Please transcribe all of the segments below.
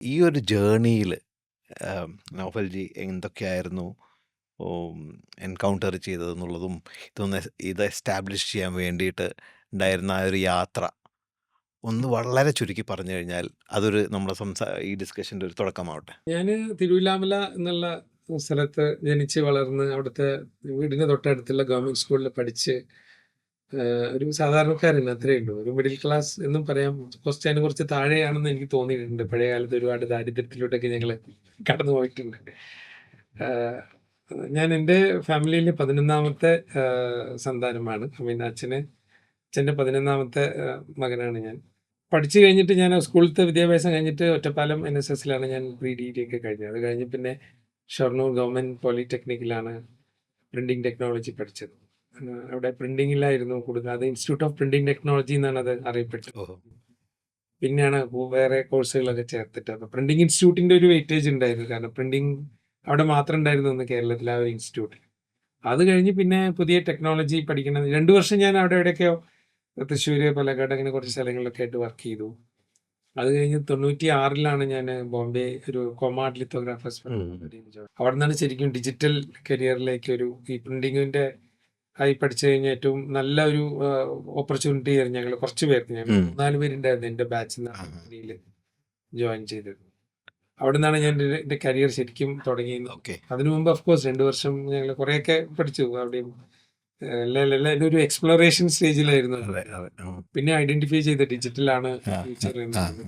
ഈ ഒരു ജേണിയിൽ നൗഫൽജി എന്തൊക്കെയായിരുന്നു എൻകൗണ്ടർ ചെയ്തതെന്നുള്ളതും ഇതൊന്ന് ഇത് എസ്റ്റാബ്ലിഷ് ചെയ്യാൻ വേണ്ടിയിട്ട് ഉണ്ടായിരുന്ന ആ ഒരു യാത്ര ഒന്ന് വളരെ ചുരുക്കി പറഞ്ഞു കഴിഞ്ഞാൽ അതൊരു നമ്മുടെ സംസാ ഈ ഡിസ്കഷന്റെ ഒരു തുടക്കമാവട്ടെ. ഞാൻ തിരുവില്ലാമല എന്നുള്ള സ്ഥലത്ത് ജനിച്ച് വളർന്ന് അവിടുത്തെ വീടിന് തൊട്ടടുത്തുള്ള ഗവൺമെന്റ് സ്കൂളിൽ പഠിച്ച് ഒരു സാധാരണക്കാരൻ അത്രേ ഉള്ളൂ. ഒരു മിഡിൽ ക്ലാസ് എന്നും പറയാം. കുറച്ച് കുറച്ച് താഴെയാണെന്ന് എനിക്ക് തോന്നിയിട്ടുണ്ട്. പഴയ കാലത്ത് ഒരുപാട് ദാരിദ്ര്യത്തിലോട്ടൊക്കെ ഞങ്ങൾ കടന്നു പോയിട്ടുണ്ട്. ഞാൻ എന്റെ ഫാമിലിയിൽ പതിനൊന്നാമത്തെ സന്താനമാണ്. ഐ മീൻ അച്ഛന് അച്ഛന്റെ പതിനൊന്നാമത്തെ മകനാണ് ഞാൻ. പഠിച്ചു കഴിഞ്ഞിട്ട് ഞാൻ സ്കൂളിലത്തെ വിദ്യാഭ്യാസം കഴിഞ്ഞിട്ട് ഒറ്റപ്പാലം എൻ എസ് എസിലാണ് ഞാൻ പ്രീ ഡിഗ്രി ഒക്കെ കഴിഞ്ഞത്. അത് കഴിഞ്ഞ് പിന്നെ ഷൊർണൂർ ഗവൺമെന്റ് പോളിടെക്നിക്കിലാണ് പ്രിന്റിങ് ടെക്നോളജി പഠിച്ചത്. അവിടെ പ്രിന്റിങ്ങിലായിരുന്നു അത് ഇൻസ്റ്റിറ്റ്യൂട്ട് ഓഫ് പ്രിന്റിംഗ് ടെക്നോളജി എന്നാണ് അത് അറിയപ്പെട്ടത്. പിന്നെയാണ് വേറെ കോഴ്സുകളൊക്കെ ചേർത്തിട്ട്. അപ്പൊ പ്രിന്റിംഗ് ഇൻസ്റ്റിറ്റ്യൂട്ടിന്റെ ഒരു വെയിറ്റേജ് ഉണ്ടായിരുന്നു. കാരണം പ്രിന്റിംഗ് അവിടെ മാത്രം ഉണ്ടായിരുന്നു ഒന്ന് കേരളത്തിൽ ആ ഒരു ഇൻസ്റ്റിറ്റ്യൂട്ടിൽ അത് കഴിഞ്ഞ് പിന്നെ പുതിയ ടെക്നോളജി പഠിക്കണം. രണ്ടു വർഷം ഞാൻ അവിടെ എവിടെയൊക്കെയോ തൃശ്ശൂർ പാലക്കാട് അങ്ങനെ കുറച്ച് സ്ഥലങ്ങളിലൊക്കെ ആയിട്ട് വർക്ക് ചെയ്തു. അത് കഴിഞ്ഞ് തൊണ്ണൂറ്റി ആറിലാണ് ഞാൻ ബോംബെ ഒരു കൊമാർഡ് ലിത്തോഗ്രാഫേഴ്സ് അവിടെ നിന്നാണ് ശരിക്കും ഡിജിറ്റൽ കരിയറിലേക്ക് ഒരു ഈ പ്രിന്റിങ്ങിന്റെ ആയി പഠിച്ചു കഴിഞ്ഞ ഏറ്റവും നല്ല ഒരു ഓപ്പർച്യൂണിറ്റി ആയിരുന്നു ഞങ്ങൾ കുറച്ച് പേർക്ക് ഞങ്ങൾ ഉം. മൂന്നാൽ പേരുണ്ടായിരുന്നു എന്റെ ബാച്ചിൽ. നിന്ന് ജോയിൻ ചെയ്തത് അവിടെ നിന്നാണ് ഞാൻ എന്റെ- എന്റെ കരിയർ ശരിക്കും തുടങ്ങിയത്. അതിനു മുമ്പ് ഓഫ് കോഴ്സ് രണ്ടു വർഷം ഞങ്ങൾ കുറേയൊക്കെ പഠിച്ചു. അവിടെയും എല്ലാം ഒരു എക്സ്പ്ലോറേഷൻ സ്റ്റേജിലായിരുന്നു. പിന്നെ ഐഡന്റിഫൈ ചെയ്ത ഡിജിറ്റൽ ആണ് ഫ്യൂച്ചർ എന്ന്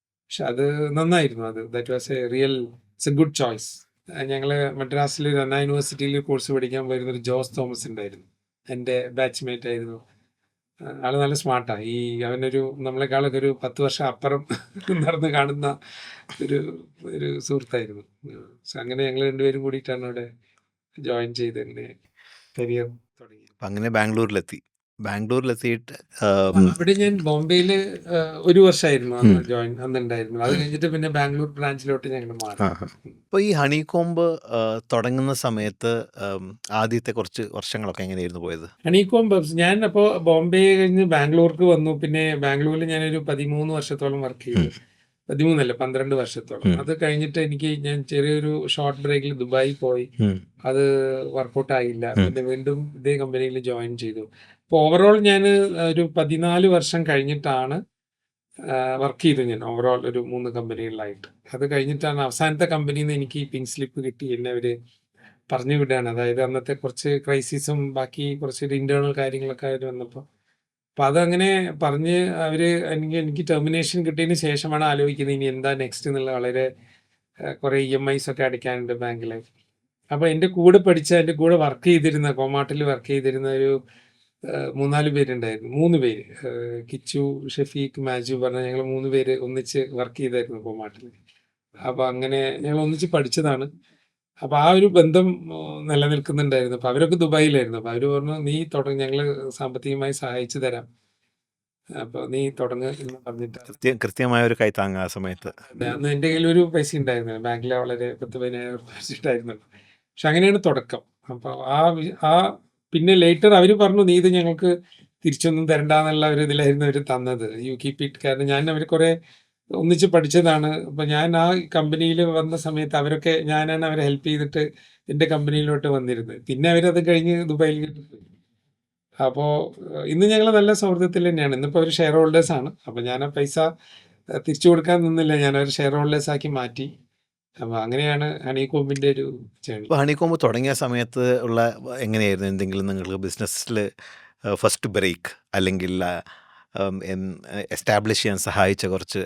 പക്ഷെ അത് നന്നായിരുന്നു അത്. That was a real it's a good choice ഞങ്ങൾ മദ്രാസിൽ ഒരു അണ്ണാ യൂണിവേഴ്സിറ്റിയിൽ കോഴ്സ് പഠിക്കാൻ വരുന്ന ഒരു ജോസ് തോമസ് ഉണ്ടായിരുന്നു. എന്റെ ബാച്ച്മേറ്റ് ആയിരുന്നു. ആൾ നല്ല സ്മാർട്ടാണ് ഈ അവനൊരു നമ്മളെക്കാളൊക്കെ ഒരു പത്ത് വർഷം അപ്പുറം നടന്ന് കാണുന്ന ഒരു ഒരു സുഹൃത്തായിരുന്നു. അങ്ങനെ ഞങ്ങൾ രണ്ടുപേരും കൂടിയിട്ടാണ് അവിടെ ജോയിൻ ചെയ്ത് അങ്ങനെ കരിയർ തുടങ്ങി അങ്ങനെ ബാംഗ്ലൂരിലെത്തി. ബാംഗ്ലൂരിലെത്തിയിട്ട് അവിടെ ഞാൻ ബോംബെയിൽ ഒരു വർഷമായിരുന്നു അന്ന് ജോയിൻ അന്ന് ഉണ്ടായിരുന്നു അത് കഴിഞ്ഞിട്ട് പിന്നെ ബാംഗ്ലൂർ ബ്രാഞ്ചിലോട്ട് ഞങ്ങൾ മാറി. അപ്പോൾ ഈ ഹണി കോംബ് തുടങ്ങുന്ന സമയത്ത് ആദ്യത്തെ കുറച്ച് വർഷങ്ങളൊക്കെ എങ്ങനെയായിരുന്നു പോയത്? ഹണി കോംബ് ഞാൻ അപ്പോൾ ബോംബെ കഴിഞ്ഞ് ബാംഗ്ലൂർക്ക് വന്നു. പിന്നെ ബാംഗ്ലൂരിൽ ഞാനൊരു പതിമൂന്ന് വർഷത്തോളം വർക്ക് ചെയ്തു. പതിമൂന്നല്ല പന്ത്രണ്ട് വർഷത്തോളം. അത് കഴിഞ്ഞിട്ട് എനിക്ക് ഞാൻ ചെറിയൊരു ഷോർട്ട് ബ്രേക്കിൽ ദുബായി പോയി. അത് വർക്കൗട്ട് ആയില്ല. പിന്നെ വീണ്ടും ഇതേ കമ്പനിയിൽ ജോയിൻ ചെയ്തു. അപ്പോൾ ഓവറോൾ ഞാൻ ഒരു പതിനാല് വർഷം കഴിഞ്ഞിട്ടാണ് വർക്ക് ചെയ്തത് ഞാൻ ഓവറോൾ ഒരു മൂന്ന് കമ്പനികളിലായിട്ട് അത് കഴിഞ്ഞിട്ടാണ് അവസാനത്തെ കമ്പനിയിൽ നിന്ന് എനിക്ക് പിങ്ക് സ്ലിപ്പ് കിട്ടി. എന്നെ അവർ പറഞ്ഞു വിടുകയാണ് അതായത് അന്നത്തെ കുറച്ച് ക്രൈസിസും ബാക്കി കുറച്ച് ഇന്റേണൽ കാര്യങ്ങളൊക്കെ ആയിട്ട് വന്നപ്പോൾ അപ്പം അതങ്ങനെ പറഞ്ഞ് അവർ എനിക്ക് എനിക്ക് ടെർമിനേഷൻ കിട്ടിയതിന് ശേഷമാണ് ആലോചിക്കുന്നത് ഇനി എന്താ നെക്സ്റ്റ് എന്നുള്ള വളരെ കുറേ ഇ എം ഐസ് ഒക്കെ അടയ്ക്കാനുണ്ട് ബാങ്കിൽ അപ്പോൾ എന്റെ കൂടെ പഠിച്ച എന്റെ കൂടെ വർക്ക് ചെയ്തിരുന്ന കോമാട്ടിൽ വർക്ക് ചെയ്തിരുന്ന ഒരു മൂന്നാൽ പേരുണ്ടായിരുന്നു. മൂന്ന് പേര്. കിച്ചു ഷഫീഖ് മാജു പറഞ്ഞ ഞങ്ങൾ മൂന്ന് പേര് ഒന്നിച്ച് വർക്ക് ചെയ്തായിരുന്നു കോമാട്ടിൽ അപ്പൊ അങ്ങനെ ഞങ്ങൾ ഒന്നിച്ച് പഠിച്ചതാണ്. അപ്പൊ ആ ഒരു ബന്ധം നിലനിൽക്കുന്നുണ്ടായിരുന്നു. അപ്പൊ അവരൊക്കെ ദുബായിലായിരുന്നു. അപ്പൊ അവർ പറഞ്ഞു നീ തുടങ്ങി ഞങ്ങൾ സാമ്പത്തികമായി സഹായിച്ചു തരാം. അപ്പൊ നീ തുടങ്ങ് എന്ന് പറഞ്ഞിട്ട് കൃത്യമായ ഒരു കൈത്താങ്ങ ആ സമയത്ത്. അന്ന് എന്റെ കയ്യിൽ ഒരു പൈസ ഉണ്ടായിരുന്നു ബാങ്കിലെ വളരെ പത്ത് പതിനായിരം വെച്ചിട്ടായിരുന്നു. പക്ഷെ അങ്ങനെയാണ് തുടക്കം. അപ്പൊ ആ ആ പിന്നെ ലേറ്റർ അവർ പറഞ്ഞു നീ ഇത് ഞങ്ങൾക്ക് തിരിച്ചൊന്നും തരണ്ട എന്നുള്ള ഒരു ഇതിലായിരുന്നു അവർ തന്നത്. യു കീപ് ഇറ്റ് കാരണം ഞാൻ അവർ കുറേ ഒന്നിച്ച് പഠിച്ചതാണ്. അപ്പോൾ ഞാൻ ആ കമ്പനിയിൽ വന്ന സമയത്ത് അവരൊക്കെ ഞാനാണ് അവരെ ഹെൽപ്പ് ചെയ്തിട്ട് എന്റെ കമ്പനിയിലോട്ട് വന്നിരുന്നത്. പിന്നെ അവരത് കഴിഞ്ഞ് ദുബായിൽ അപ്പോൾ ഇന്ന് ഞങ്ങൾ നല്ല സൗഹൃദത്തിൽ തന്നെയാണ്. ഇന്നിപ്പോൾ അവർ ഷെയർ ഹോൾഡേഴ്സ് ആണ്. അപ്പോൾ ഞാൻ ആ പൈസ തിരിച്ചു കൊടുക്കാൻ നിന്നില്ല. ഞാൻ അവർ ഷെയർ ഹോൾഡേഴ്സ് ആക്കി മാറ്റി. അപ്പോൾ അങ്ങനെയാണ് ഹണി കോമ്പിന്റെ ഒരു കോമ്പ് തുടങ്ങിയ സമയത്ത് ഉള്ള എങ്ങനെയായിരുന്നു എന്തെങ്കിലും നിങ്ങൾക്ക് ബിസിനസ്സിൽ ഫസ്റ്റ് ബ്രേക്ക് അല്ലെങ്കിൽ എസ്റ്റാബ്ലിഷ് ചെയ്യാൻ സഹായിച്ച കുറച്ച്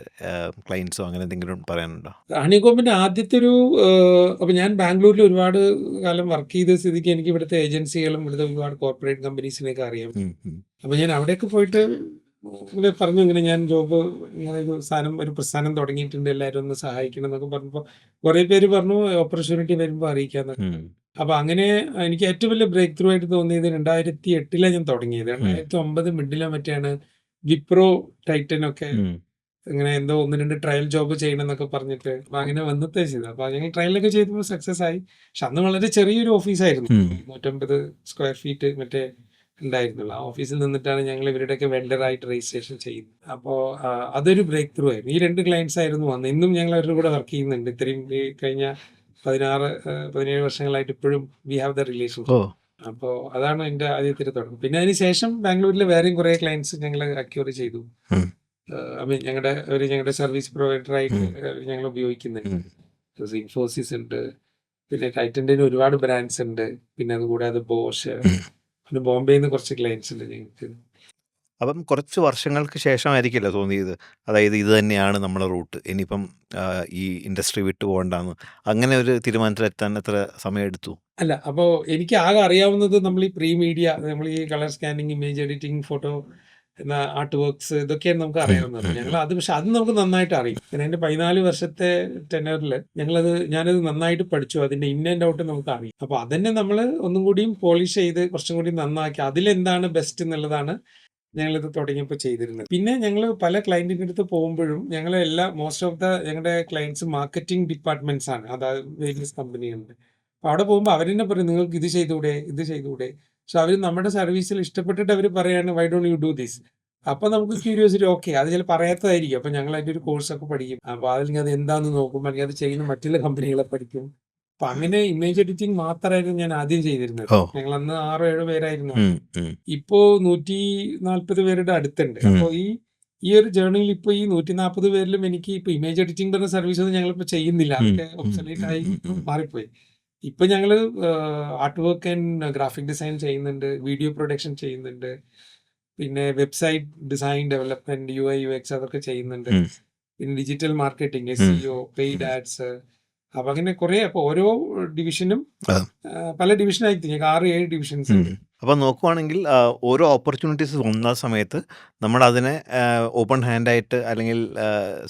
ക്ലയൻസോ അങ്ങനെ എന്തെങ്കിലും പറയാനുണ്ടോ? ഹണി കോമ്പിന്റെ ആദ്യത്തെ ഒരു അപ്പോൾ ഞാൻ ബാംഗ്ലൂരിൽ ഒരുപാട് കാലം വർക്ക് ചെയ്ത സ്ഥിതിക്ക് എനിക്ക് ഇവിടുത്തെ ഏജൻസികളും ഇവിടുത്തെ ഒരുപാട് കോർപ്പറേറ്റ് കമ്പനീസിനെയൊക്കെ അറിയാം. അപ്പോൾ ഞാൻ അവിടെയൊക്കെ പോയിട്ട് ഇങ്ങനെ പറഞ്ഞു ഇങ്ങനെ ഞാൻ ജോബ് ഇങ്ങനെ ഒരു സാധനം ഒരു പ്രസ്ഥാനം തുടങ്ങിയിട്ടുണ്ട് എല്ലാവരും ഒന്ന് സഹായിക്കണം എന്നൊക്കെ പറഞ്ഞപ്പോൾ കുറെ പേര് പറഞ്ഞു ഓപ്പർച്യൂണിറ്റി വരുമ്പോൾ അറിയിക്കാന്നൊക്കെ. അപ്പൊ അങ്ങനെ എനിക്ക് ഏറ്റവും വലിയ ബ്രേക്ക് ത്രൂ ആയിട്ട് തോന്നിയത് രണ്ടായിരത്തി എട്ടിലാണ് ഞാൻ തുടങ്ങിയത് രണ്ടായിരത്തി ഒമ്പത് മിഡിലോ മറ്റാണ് വിപ്രോ ടൈറ്റൻ ഒക്കെ. ഇങ്ങനെ എന്തോ ഒന്ന് രണ്ട് ട്രയൽ ജോബ് ചെയ്യണം എന്നൊക്കെ പറഞ്ഞിട്ട് അപ്പൊ അങ്ങനെ വന്നത്തെ ചെയ്തത് അപ്പൊ ഞങ്ങൾ ട്രയലൊക്കെ ചെയ്തപ്പോൾ സക്സസ് ആയി പക്ഷെ അന്ന് വളരെ ചെറിയൊരു ഓഫീസായിരുന്നു. നൂറ്റമ്പത് സ്ക്വയർ ഫീറ്റ് മറ്റേ ഉണ്ടായിരുന്നുള്ളൂ. ആ ഓഫീസിൽ നിന്നിട്ടാണ് ഞങ്ങൾ ഇവരുടെയൊക്കെ വെണ്ടറായിട്ട് രജിസ്ട്രേഷൻ ചെയ്യുന്നത്. അപ്പോൾ അതൊരു ബ്രേക്ക് ത്രൂ ആയിരുന്നു. ഈ രണ്ട് ക്ലയൻസ് ആയിരുന്നു വന്നത്. ഇന്നും ഞങ്ങൾ അവരുടെ കൂടെ വർക്ക് ചെയ്യുന്നുണ്ട്. ഇത്രയും കഴിഞ്ഞ 16 ഏഹ്, 17 വർഷങ്ങളായിട്ട് ഇപ്പോഴും വി ഹാവ് ദ റിലേഷൻ അപ്പോൾ അപ്പോ അതാണ് എന്റെ ആദ്യത്തെ തുടങ്ങും തുടക്കം. പിന്നെ അതിന് ശേഷം ബാംഗ്ലൂരിൽ വേറെയും കുറേ ക്ലയൻസ് ഞങ്ങൾ അക്വയർ ചെയ്തു. ഐ മീൻ ഞങ്ങളുടെ ഒരു ഞങ്ങളുടെ സർവീസ് പ്രൊവൈഡറായിട്ട് ആയിട്ട് ഞങ്ങൾ ഉപയോഗിക്കുന്നുണ്ട്. ഇൻഫോസിസ് ഉണ്ട്. പിന്നെ ടൈറ്റന്റെ ഒരുപാട് ബ്രാൻഡ്സ് ഉണ്ട്. പിന്നെ അതുകൂടാതെ ബോഷ് പിന്നെ ബോംബെയിൽ നിന്ന് കുറച്ച് ക്ലയൻസ് ഉണ്ട് ഞങ്ങൾക്ക്. അപ്പം കുറച്ച് വർഷങ്ങൾക്ക് ശേഷമായിരിക്കില്ല തോന്നിയത്. അതായത് ഇത് തന്നെയാണ് നമ്മുടെ റൂട്ട്. ഇനിയിപ്പം ഈ ഇൻഡസ്ട്രി വിട്ടു പോകണ്ടെന്ന് അങ്ങനെ ഒരു തീരുമാനത്തിലെത്താൻ എത്ര സമയമെടുത്തു? അല്ല. അപ്പോൾ എനിക്ക് ആകെ അറിയാവുന്നത് നമ്മൾ ഈ പ്രീ മീഡിയ നമ്മൾ ഈ colour scanning, image editing, photo art works ഇതൊക്കെയാണ് നമുക്ക്. അറിയാവുന്നത്. ഞങ്ങൾ അത് പക്ഷെ അത് നമുക്ക് നന്നായിട്ട് അറിയും. പിന്നെ എന്റെ 14 വർഷത്തെ ടെനറിൽ ഞങ്ങളത് ഞാനത് നന്നായിട്ട് പഠിച്ചു. അതിന്റെ ഇൻ ആൻഡ് ഔട്ട് നമുക്ക് അറിയും. അപ്പോൾ അതന്നെ നമ്മൾ ഒന്നും കൂടിയും പോളിഷ് ചെയ്ത് കുറച്ചും കൂടി നന്നാക്കി അതിലെന്താണ് ബെസ്റ്റ് എന്നുള്ളതാണ് ഞങ്ങളിത് തുടങ്ങിയപ്പോൾ ചെയ്തിരുന്നത്. പിന്നെ ഞങ്ങൾ പല ക്ലയന്റിന്റെ അടുത്ത് പോകുമ്പോഴും ഞങ്ങൾ എല്ലാ മോസ്റ്റ് ഓഫ് ദ ഞങ്ങളുടെ ക്ലയൻസ് മാർക്കറ്റിംഗ് ഡിപ്പാർട്ട്മെന്റ്സ് ആണ്. അതായത് വേരിയസ് കമ്പനികളുടെ. അപ്പോൾ അവിടെ പോകുമ്പോൾ അവരെന്നെ പറയും നിങ്ങൾക്ക് ഇത് ചെയ്തുകൂടെ? ഇത് ചെയ്തുകൂടെ? പക്ഷെ അവർ നമ്മുടെ സർവീസിൽ ഇഷ്ടപ്പെട്ടിട്ട് അവർ പറയാണ് why don't you do this? അപ്പൊ നമുക്ക് ക്യൂരിയോസിറ്റി ഓക്കെ അത് ചില പറയാത്തതായിരിക്കും അപ്പൊ ഞങ്ങൾ അതിന്റെ ഒരു കോഴ്സൊക്കെ പഠിക്കും. അപ്പൊ അതില്ലെങ്കിൽ അത് എന്താണെന്ന് നോക്കും. അല്ലെങ്കിൽ അത് ചെയ്യുന്ന മറ്റുള്ള കമ്പനികളെ പഠിക്കും. അപ്പൊ അങ്ങനെ ഇമേജ് എഡിറ്റിംഗ് മാത്രമായിരുന്നു ഞാൻ ആദ്യം ചെയ്തിരുന്നത്. ഞങ്ങൾ അന്ന് 6 7 പേരായിരുന്നു. ഇപ്പോ നൂറ്റി നാല്പത് 140 പേരുടെ അടുത്തുണ്ട്. അപ്പൊ ഈ ഈ ഒരു ജേർണിയിൽ ഇപ്പൊ ഈ 140 പേരിലും എനിക്ക് ഇപ്പൊ ഇമേജ് എഡിറ്റിംഗ് പറഞ്ഞ സർവീസ് ഒന്നും ഞങ്ങളിപ്പോ ചെയ്യുന്നില്ല. അതൊക്കെ ഒബ്സലേറ്റ് ആയി. മാറിപ്പോയി. ഇപ്പൊ ഞങ്ങൾ art work and graphic design ചെയ്യുന്നുണ്ട്. വീഡിയോ പ്രൊഡക്ഷൻ ചെയ്യുന്നുണ്ട്. പിന്നെ website design development, U I U X അതൊക്കെ ചെയ്യുന്നുണ്ട്. പിന്നെ digital marketing, S E O paid ads അപ്പൊ അങ്ങനെ കുറെ അപ്പൊ ഓരോ ഡിവിഷനും പല ഡിവിഷനായി ഞങ്ങൾക്ക് 6, 7 ഡിവിഷൻസ്. ഉണ്ട്. അപ്പോൾ നോക്കുവാണെങ്കിൽ ഓരോ ഓപ്പർച്യൂണിറ്റീസ് വന്ന സമയത്ത് നമ്മൾ അതിനെ ഓപ്പൺ ഹാൻഡായിട്ട് അല്ലെങ്കിൽ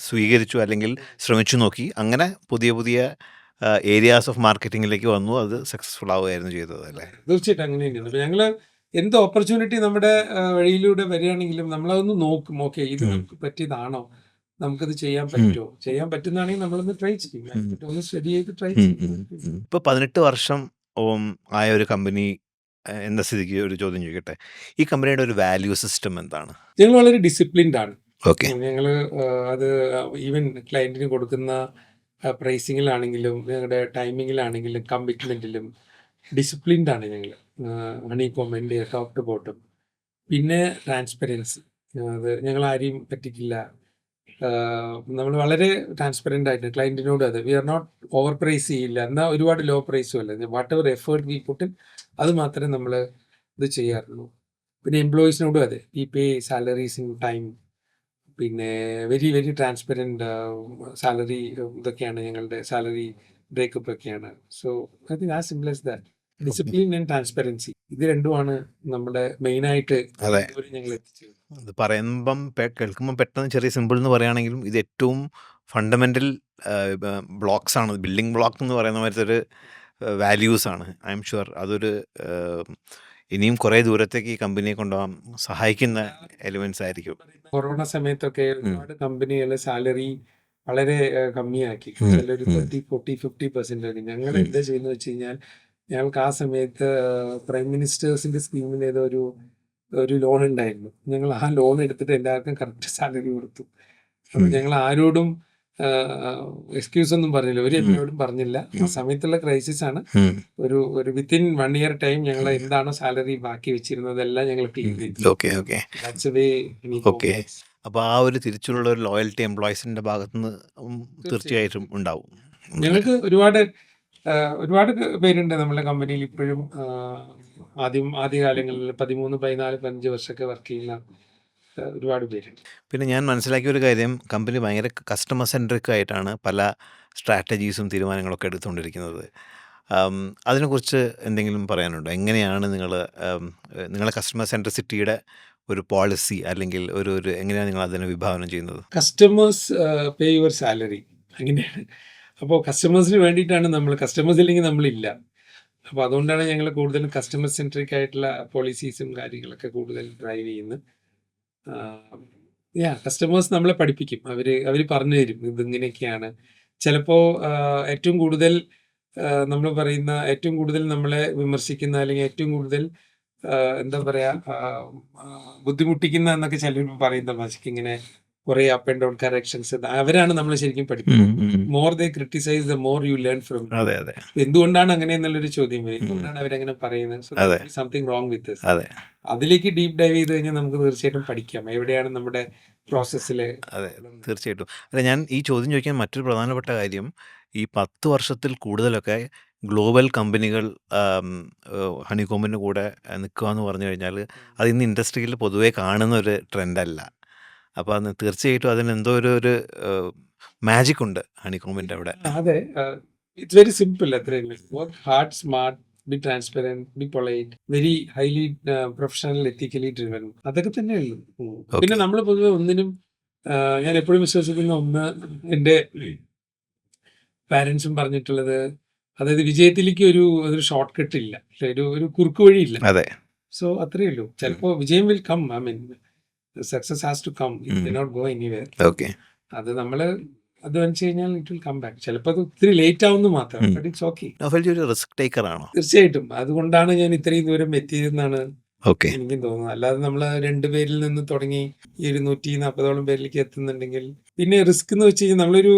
സ്വീകരിച്ചു അല്ലെങ്കിൽ ശ്രമിച്ചു നോക്കി. അങ്ങനെ പുതിയ പുതിയ ഏരിയാസ് ഓഫ് മാർക്കറ്റിംഗിലേക്ക് വന്നു. അത് സക്സസ്ഫുൾ ആവുകയായിരുന്നു ചെയ്തത് അല്ലേ? തീർച്ചയായിട്ടും അങ്ങനെ തന്നെയാണ്. അപ്പോൾ ഞങ്ങൾ എന്ത് ഓപ്പർച്യൂണിറ്റി നമ്മുടെ വഴിയിലൂടെ വരികയാണെങ്കിലും നമ്മളതൊന്ന് നോക്കും. ഓക്കെ ഇത്. നമുക്ക് പറ്റിയതാണോ? നമുക്കത് ചെയ്യാൻ. പറ്റുമോ? ചെയ്യാൻ പറ്റുന്നതാണെങ്കിൽ നമ്മളൊന്ന് ട്രൈ ചെയ്യും. ഒന്ന് സ്റ്റഡി ചെയ്ത് ട്രൈ ചെയ്യും. ഇപ്പോൾ 18 വർഷം ആയ ഒരു കമ്പനി എന്ന സ്ഥിതിക്ക് ഒരു ചോദ്യം ചോദിക്കട്ടെ. ഈ കമ്പനിയുടെ ഒരു വാല്യൂ സിസ്റ്റം എന്താണ്? ഞങ്ങൾ വളരെ ഡിസിപ്ലിൻഡ് ആണ്. ഞങ്ങൾ അത് ഈവൻ ക്ലയന്റിന് കൊടുക്കുന്ന പ്രൈസിങ്ങിലാണെങ്കിലും ഞങ്ങളുടെ ടൈമിങ്ങിലാണെങ്കിലും കമ്മിറ്റ്മെന്റിലും ഡിസിപ്ലിൻഡ് ആണ് ഞങ്ങൾ. Honey Soft top to bottom. പിന്നെ ട്രാൻസ്പെരൻസി. അത് ഞങ്ങൾ ആരെയും പറ്റിക്കില്ല. നമ്മൾ വളരെ ട്രാൻസ്പെറന്റ് ആയിട്ട് ക്ലയന്റിനോട് അത് we are not over price ചെയ്യില്ല. എന്നാൽ ഒരുപാട് ലോ പ്രൈസും അല്ല. Whatever effort we put in അത് മാത്രമേ നമ്മൾ ഇത് ചെയ്യാറുള്ളൂ. പിന്നെ എംപ്ലോയീസിനോടും അതെ we pay salaries in time. പിന്നെ വെരി വെരി ട്രാൻസ്പെറന്റ് സാലറി ഇതൊക്കെയാണ് ഞങ്ങളുടെ സാലറി ബ്രേക്കപ്പ് ഒക്കെയാണ്. സോ ഐ തിങ്ക് ആ simple as that. Discipline and transparency ഇത് രണ്ടുമാണ് നമ്മുടെ മെയിൻ ആയിട്ട് ഞങ്ങൾ എത്തിച്ചത്. അത് പറയുമ്പം കേൾക്കുമ്പോൾ പെട്ടെന്ന് ചെറിയ സിമ്പിൾ എന്ന് പറയുകയാണെങ്കിലും ഇത് ഏറ്റവും ഫണ്ടമെന്റൽ ബ്ലോക്സ് ആണ്. ബിൽഡിംഗ് ബ്ലോക്ക് എന്ന് പറയുന്ന മാതിരത്തെ ഒരു വാല്യൂസ് ആണ്. ഐ എം ഷുവർ അതൊരു ഇനിയും കുറേ ദൂരത്തേക്ക് ഈ കമ്പനിയെ കൊണ്ടുപോകാൻ സഹായിക്കുന്ന എലിമെന്റ്സ് ആയിരിക്കും. കൊറോണ സമയത്തൊക്കെ. ഒരുപാട് കമ്പനികളെ സാലറി വളരെ കമ്മിയാക്കി. ചിലൊരു തേർട്ടി ഫോർട്ടി 30, 40, 50% ആക്കി. ഞങ്ങൾ. എന്താ ചെയ്യുന്ന വെച്ച് കഴിഞ്ഞാൽ ഞങ്ങൾക്ക് ആ സമയത്ത് പ്രൈം മിനിസ്റ്റേഴ്സിന്റെ സ്കീമിന് ഏതോ ഒരു ഒരു ലോൺ ഉണ്ടായിരുന്നു. ഞങ്ങൾ ആ ലോൺ എടുത്തിട്ട് എല്ലാവർക്കും കറക്റ്റ് സാലറി കൊടുത്തു. അപ്പൊ ഞങ്ങൾ ആരോടും എക്സ്ക്യൂസ് ഒന്നും പറഞ്ഞില്ല. ഒരു. എന്നോടും പറഞ്ഞില്ല. ആ. സമയത്തുള്ള ക്രൈസിസ് ആണ്. ഒരു ഒരു വിത്തിൻ വൺ ഇയർ ടൈം ഞങ്ങൾ എന്താണോ സാലറി ബാക്കി വെച്ചിരുന്നത് എല്ലാം ഞങ്ങൾ ക്ലിയർ ചെയ്തു. അപ്പൊ ആ ഒരു തിരിച്ചുള്ള ഒരു ലോയൽറ്റി എംപ്ലോയീസിന്റെ ഭാഗത്തുനിന്ന് നിന്ന് തീർച്ചയായിട്ടും. ഉണ്ടാവും. ഞങ്ങൾക്ക് ഒരുപാട് ഒരുപാട് പേരുണ്ട് നമ്മുടെ കമ്പനിയിൽ ഇപ്പോഴും ആദ്യം ആദ്യകാലങ്ങളിൽ 13, 14, 15 വർഷമൊക്കെ വർക്ക് ചെയ്യുന്ന ഒരുപാട് പേരുണ്ട്. പിന്നെ ഞാൻ മനസ്സിലാക്കിയ ഒരു കാര്യം കമ്പനി ഭയങ്കര കസ്റ്റമർ സെൻട്രിക് ആയിട്ടാണ് പല സ്ട്രാറ്റജീസും തീരുമാനങ്ങളൊക്കെ എടുത്തുകൊണ്ടിരിക്കുന്നത്. അതിനെക്കുറിച്ച് എന്തെങ്കിലും പറയാനുണ്ടോ? എങ്ങനെയാണ് നിങ്ങൾ നിങ്ങളെ കസ്റ്റമർ സെൻട്രിസിറ്റിയുടെ ഒരു പോളിസി അല്ലെങ്കിൽ ഒരു ഒരു എങ്ങനെയാണ് നിങ്ങൾ അതിനെ വിഭാവനം ചെയ്യുന്നത്? കസ്റ്റമേഴ്സ് പേ യുവർ സാലറി അങ്ങനെയാണ്. അപ്പോൾ കസ്റ്റമേഴ്സിന് വേണ്ടിയിട്ടാണ് നമ്മൾ കസ്റ്റമേഴ്സ് ഇല്ലെങ്കിൽ നമ്മളില്ല. അപ്പോൾ അതുകൊണ്ടാണ് ഞങ്ങൾ കൂടുതലും കസ്റ്റമർ സെൻട്രിക് ആയിട്ടുള്ള പോളിസീസും കാര്യങ്ങളൊക്കെ കൂടുതൽ ഡ്രൈവ് ചെയ്യുന്നത്. യാ കസ്റ്റമേഴ്സ് നമ്മളെ പഠിപ്പിക്കും. അവർ അവർ പറഞ്ഞു തരും. ഇതിങ്ങനെയൊക്കെയാണ്. ചിലപ്പോൾ ഏറ്റവും കൂടുതൽ നമ്മൾ പറയുന്ന ഏറ്റവും കൂടുതൽ നമ്മളെ വിമർശിക്കുന്ന അല്ലെങ്കിൽ ഏറ്റവും കൂടുതൽ എന്താ പറയാ ബുദ്ധിമുട്ടിക്കുന്ന എന്നൊക്കെ ചിലർ പറയും തമാശക്ക് ഇങ്ങനെ കുറെ അപ്പ് ആൻഡ് ഡൗൺ കറക്ഷൻസ് അവരാണ് നമ്മൾ ശരിക്കും പഠിക്കുന്നത്. More they criticise the more you learn from എന്തുകൊണ്ടാണ് അങ്ങനെ എന്നുള്ളൊരു ചോദ്യം വരും. എന്തുകൊണ്ടാണ് അവരങ്ങനെ പറയുന്നത്. സംതിങ് റോങ് വിത്ത് അതെ. അതിലേക്ക് ഡീപ് ഡൈവ് ചെയ്ത് കഴിഞ്ഞാൽ നമുക്ക് തീർച്ചയായിട്ടും പഠിക്കാം. എവിടെയാണ് നമ്മുടെ പ്രോസസ്സിൽ അതെ തീർച്ചയായിട്ടും. അല്ല ഞാൻ ഈ ചോദ്യം ചോദിക്കാൻ മറ്റൊരു പ്രധാനപ്പെട്ട കാര്യം ഈ പത്ത് വർഷത്തിൽ കൂടുതലൊക്കെ ഗ്ലോബൽ കമ്പനികൾ ഹണികോമിന്റെ കൂടെ നിൽക്കുക എന്ന് പറഞ്ഞു കഴിഞ്ഞാൽ അത് ഇന്ന് ഇൻഡസ്ട്രിയിൽ പൊതുവേ കാണുന്ന ഒരു ട്രെൻഡല്ല അപ്പോൾ അത് തീർച്ചയായിട്ടും അതിന് എന്തോ ഒരു ഒരു മാജിക് ഉണ്ട് ഹണികോമിന്റെ അവിടെ. അതെ. ഇറ്റ്സ് വെരി സിമ്പിൾ അത്രയും work hard smart be transparent be polite very highly professional ethically driven അതൊക്കെ തന്നെ ഉള്ളൂ. പിന്നെ നമ്മൾ പൊതുവെ ഒന്നിനും ഞാൻ എപ്പോഴും വിശ്വസിക്കുന്ന ഒന്ന് എന്റെ പാരൻസും പറഞ്ഞിട്ടുള്ളത് അതായത് വിജയത്തിലേക്ക് ഒരു ഒരു ഷോർട്ട് കട്ട് ഇല്ല ഒരു ഒരു കുറുക്ക് വഴി ഇല്ല അതെ. സോ അത്രയേ ഉള്ളൂ. ചിലപ്പോൾ വിജയം will come I mean success has to come. It not go anywhere okay അത് നമ്മൾ അത് വെച്ച് കഴിഞ്ഞാൽ ഇറ്റ് വിൽ കം ബാക്ക് ചിലപ്പോൾ അത് ഒത്തിരി ലേറ്റ് ആവുന്നു മാത്രം. ബട്ട് ഇറ്റ്സ് ഓക്കെ നോഫൽജി ഒരു റിസ്ക് ടേക്കർ ആണോ? തീർച്ചയായിട്ടും. അതുകൊണ്ടാണ് ഞാൻ ഇത്രയും ദൂരം എത്തിയതെന്നാണ് ഓക്കെ. എനിക്കും തോന്നുന്നു. അല്ലാതെ നമ്മൾ രണ്ടുപേരിൽ നിന്ന് തുടങ്ങി ഇരുന്നൂറ്റി നാൽപ്പതോളം പേരിലേക്ക് എത്തുന്നുണ്ടെങ്കിൽ പിന്നെ റിസ്ക് എന്ന് വെച്ച് കഴിഞ്ഞാൽ നമ്മളൊരു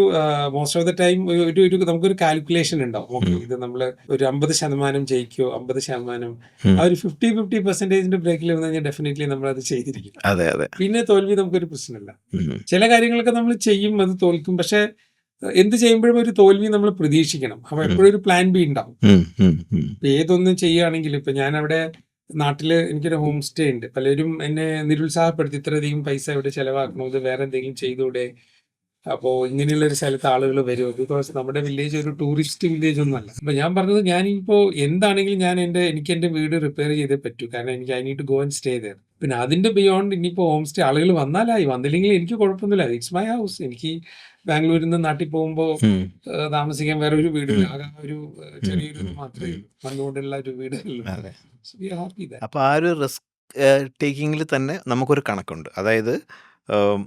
മോസ്റ്റ് ഓഫ് ദ ടൈം ഒരു ഒരു നമുക്കൊരു കാൽക്കുലേഷൻ ഉണ്ടാവും. ഓക്കെ ഇത് നമ്മൾ ഒരു അമ്പത് ശതമാനം ജയിക്കോ അമ്പത് ശതമാനം ആ ഒരു ഫിഫ്റ്റി ഫിഫ്റ്റി പെർസെന്റേജിന്റെ ബ്രേക്കിൽ വന്നു കഴിഞ്ഞാൽ ഡെഫിനറ്റ്ലി നമ്മൾ അത് ചെയ്തിരിക്കും. അതെ അതെ. പിന്നെ തോൽവി നമുക്കൊരു പ്രശ്നമില്ല. ചില കാര്യങ്ങളൊക്കെ നമ്മൾ ചെയ്യും അത് തോൽക്കും. പക്ഷെ എന്ത് ചെയ്യുമ്പോഴും ഒരു തോൽവി നമ്മൾ പ്രതീക്ഷിക്കണം. അപ്പൊ എപ്പോഴും ഒരു പ്ലാൻ ബി ഉണ്ടാവും. ഏതൊന്നും ചെയ്യുകയാണെങ്കിലും ഇപ്പൊ ഞാൻ അവിടെ നാട്ടിൽ എനിക്കൊരു ഹോം സ്റ്റേ ഉണ്ട്. പലരും എന്നെ നിരുത്സാഹപ്പെടുത്തി ഇത്രയധികം പൈസ ഇവിടെ ചെലവാക്കണം ഇത് വേറെ എന്തെങ്കിലും ചെയ്തൂടെ? അപ്പോൾ ഇങ്ങനെയുള്ള ഒരു സ്ഥലത്ത് ആളുകൾ വരും. ബിക്കോസ് നമ്മുടെ വില്ലേജ് ഒരു ടൂറിസ്റ്റ് വില്ലേജ് ഒന്നുമല്ല അപ്പോൾ ഞാൻ പറഞ്ഞത് ഞാനിപ്പോൾ എന്താണെങ്കിലും ഞാൻ എന്റെ എനിക്ക് എന്റെ വീട് റിപ്പയർ ചെയ്തേ പറ്റൂ. കാരണം എനിക്ക് I need to go and stay there പിന്നെ അതിന്റെ ബിയോണ്ട് ഇനിയിപ്പോൾ ഹോം സ്റ്റേ ആളുകൾ വന്നാലായി. വന്നില്ലെങ്കിൽ എനിക്ക് കുഴപ്പമൊന്നുമില്ല. ഇറ്റ്സ് മൈ ഹൗസ് എനിക്ക് ബാംഗ്ലൂരിൽ നിന്ന് നാട്ടിൽ പോകുമ്പോൾ താമസിക്കാൻ വേറെ ഒരു വീടില്ല. ആകെ ഒരു ചെറിയൊരു മാത്രമേ ഉള്ളൂ. മണ്ണുകൊണ്ടുള്ള ഒരു വീടേ ഉള്ളൂ. അപ്പോൾ ആ ഒരു റിസ്ക് ടേക്കിങ്ങിൽ തന്നെ നമുക്കൊരു കണക്കുണ്ട്. അതായത്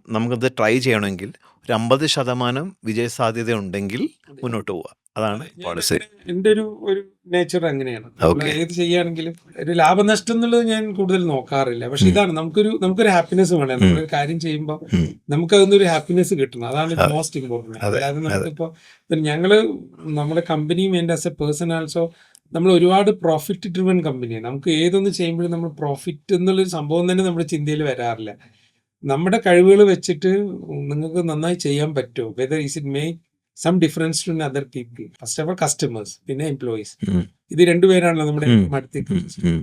നമുക്കത് ട്രൈ ചെയ്യണമെങ്കിൽ ഒരു അമ്പത് ശതമാനം വിജയ സാധ്യത ഉണ്ടെങ്കിൽ മുന്നോട്ട് പോവുക അതാണ് പോളിസി എന്റെ ഒരു ഒരു നേച്ചർ അങ്ങനെയാണ്. ഏത് ചെയ്യുകയാണെങ്കിലും ഒരു ലാഭനഷ്ടം എന്നുള്ളത് ഞാൻ കൂടുതൽ നോക്കാറില്ല. പക്ഷെ. ഇതാണ് നമുക്കൊരു നമുക്കൊരു ഹാപ്പിനെസ് വേണം. നമ്മളൊരു കാര്യം ചെയ്യുമ്പോൾ നമുക്ക് ഒരു ഹാപ്പിനെസ് കിട്ടണം. അതാണ് മോസ്റ്റ് ഇമ്പോർട്ടന്റ് അതായത്. നമുക്കിപ്പോ ഞങ്ങൾ നമ്മുടെ കമ്പനിയും എന്റെ ആസ് എ പേഴ്സൺ ആൾസോ നമ്മൾ ഒരുപാട് പ്രോഫിറ്റ് ഡ്രിവൺ കമ്പനിയാണ് നമുക്ക് ഏതൊന്ന് ചെയ്യുമ്പോഴും നമ്മൾ പ്രോഫിറ്റ് എന്നുള്ളൊരു സംഭവം തന്നെ നമ്മുടെ ചിന്തയിൽ വരാറില്ല. നമ്മുടെ കഴിവുകൾ വെച്ചിട്ട് നിങ്ങൾക്ക് നന്നായി ചെയ്യാൻ പറ്റുമോ? Whether is it make some difference to other people first of all customers പിന്നെ എംപ്ലോയീസ്. ഇത് രണ്ടുപേരാണല്ലോ നമ്മുടെ ഉം.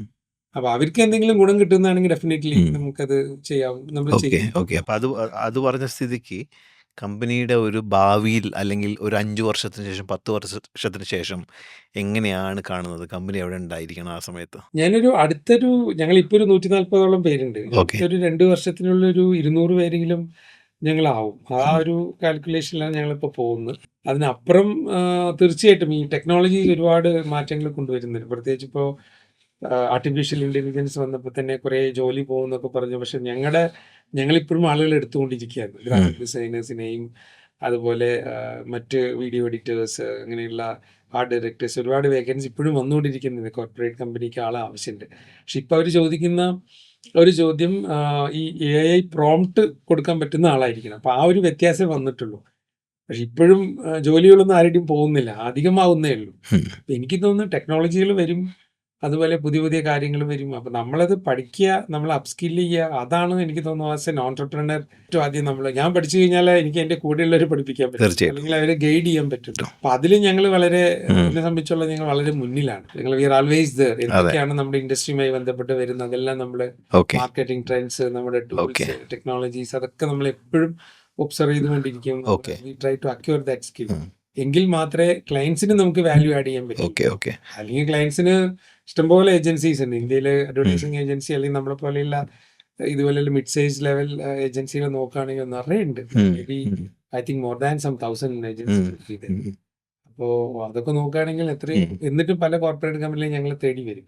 അപ്പൊ അവർക്ക് എന്തെങ്കിലും ഗുണം കിട്ടുന്നതാണെങ്കിൽ ഡെഫിനറ്റ്ലി. നമുക്കത് ചെയ്യാം. നമ്മൾ ഓക്കെ അത് അത് പറഞ്ഞ സ്ഥിതിക്ക് കമ്പനിയുടെ ഒരു ഭാവിയിൽ അല്ലെങ്കിൽ ഒരു അഞ്ച് വർഷത്തിന് ശേഷം പത്ത് വർഷത്തിന് ശേഷം എങ്ങനെയാണ് കാണുന്നത്? കമ്പനി എവിടെ ഉണ്ടായിരിക്കണം ആ സമയത്ത്. ഞാനൊരു അടുത്തൊരു ഞങ്ങൾ ഇപ്പൊ ഒരു നൂറ്റി നാല്പതോളം പേരുണ്ട് ഒരു രണ്ട് വർഷത്തിനുള്ള ഒരു ഇരുന്നൂറ് പേരെങ്കിലും ഞങ്ങളാവും. ആ ഒരു കാൽക്കുലേഷനിലാണ് ഞങ്ങളിപ്പോൾ പോകുന്നത്. അതിനപ്പുറം തീർച്ചയായിട്ടും ഈ ടെക്നോളജി ഒരുപാട് മാറ്റങ്ങൾ കൊണ്ടുവരുന്നുണ്ട്. പ്രത്യേകിച്ച് ഇപ്പോൾ ആർട്ടിഫിഷ്യൽ ഇന്റലിജൻസ് വന്നപ്പോൾ തന്നെ കുറേ ജോലി പോകുന്നൊക്കെ പറഞ്ഞു. പക്ഷെ ഞങ്ങളുടെ ഞങ്ങളിപ്പോഴും ആളുകൾ എടുത്തുകൊണ്ടിരിക്കുകയാണ്. ഗ്രാഫിക് ഡിസൈനേഴ്സിനെയും അതുപോലെ മറ്റ് വീഡിയോ എഡിറ്റേഴ്സ് അങ്ങനെയുള്ള ആർട്ട് ഡയറക്ടേഴ്സ് ഒരുപാട് വേക്കൻസി ഇപ്പോഴും വന്നുകൊണ്ടിരിക്കുന്നുണ്ട്. കോർപ്പറേറ്റ് കമ്പനിക്ക് ആളെ ആവശ്യമുണ്ട് പക്ഷെ ഇപ്പോൾ അവർ ചോദിക്കുന്ന ഒരു ചോദ്യം ഈ എ ഐ പ്രോംപ്റ്റ് കൊടുക്കാൻ പറ്റുന്ന ആളായിരിക്കണം. അപ്പോൾ ആ ഒരു വ്യത്യാസമേ വന്നിട്ടുള്ളൂ. പക്ഷെ ഇപ്പോഴും ജോലികളൊന്നും ആരുടെയും പോകുന്നില്ല. അധികമാവുന്നേ ഉള്ളൂ. എനിക്ക് തോന്നുന്നു ടെക്നോളജികൾ വരും. അതുപോലെ പുതിയ പുതിയ കാര്യങ്ങൾ വരും. അപ്പൊ നമ്മളത് പഠിക്കുക നമ്മൾ അപ്സ്കിൽ ചെയ്യുക അതാണ് എനിക്ക് തോന്നുന്നു ആസ് എൻ ഓൺടർപ്രണർ ഏറ്റവും ആദ്യം നമ്മൾ ഞാൻ പഠിച്ചു കഴിഞ്ഞാൽ എനിക്ക് എന്റെ കൂടെയുള്ളവരെ പഠിപ്പിക്കാൻ പറ്റും. അല്ലെങ്കിൽ അവരെ ഗൈഡ് ചെയ്യാൻ പറ്റും. അപ്പൊ അതിൽ ഞങ്ങൾ വളരെ എന്നെ സംബന്ധിച്ചുള്ള ഞങ്ങൾ വളരെ മുന്നിലാണ്. ഞങ്ങൾ വി ആർ ആൾവേസ് ദർ എന്തൊക്കെയാണ് നമ്മുടെ ഇൻഡസ്ട്രിയുമായി ബന്ധപ്പെട്ട് വരുന്നത്? അതെല്ലാം നമ്മൾ മാർക്കറ്റിംഗ് ട്രെൻഡ്സ് നമ്മുടെ ടൂൾസ് ടെക്നോളജീസ് അതൊക്കെ നമ്മൾ എപ്പോഴും ഒബ്സർവ് ചെയ്തുകൊണ്ടിരിക്കും. We try to acquire that skill എങ്കിൽ മാത്രമേ ക്ലയൻസിന് നമുക്ക് വാല്യൂ ആഡ് ചെയ്യാൻ പറ്റൂ. അല്ലെങ്കിൽ ക്ലയൻസിന് ഇഷ്ടംപോലെ ഏജൻസീസ് ഉണ്ട്. ഇന്ത്യയിൽ അഡ്വർടൈസിങ് ഏജൻസി അല്ലെങ്കിൽ നമ്മളെ പോലെയുള്ള ഇതുപോലെ മിഡ് സൈസ് ലെവൽ ഏജൻസികൾ നോക്കുകയാണെങ്കിൽ നിറയെ ഉണ്ട്. Maybe I think more than some thousand agency അപ്പോ അതൊക്കെ നോക്കുകയാണെങ്കിൽ എത്രയും എന്നിട്ടും പല കോർപ്പറേറ്റ് കമ്പനിയിലും ഞങ്ങൾ തേടി വരും.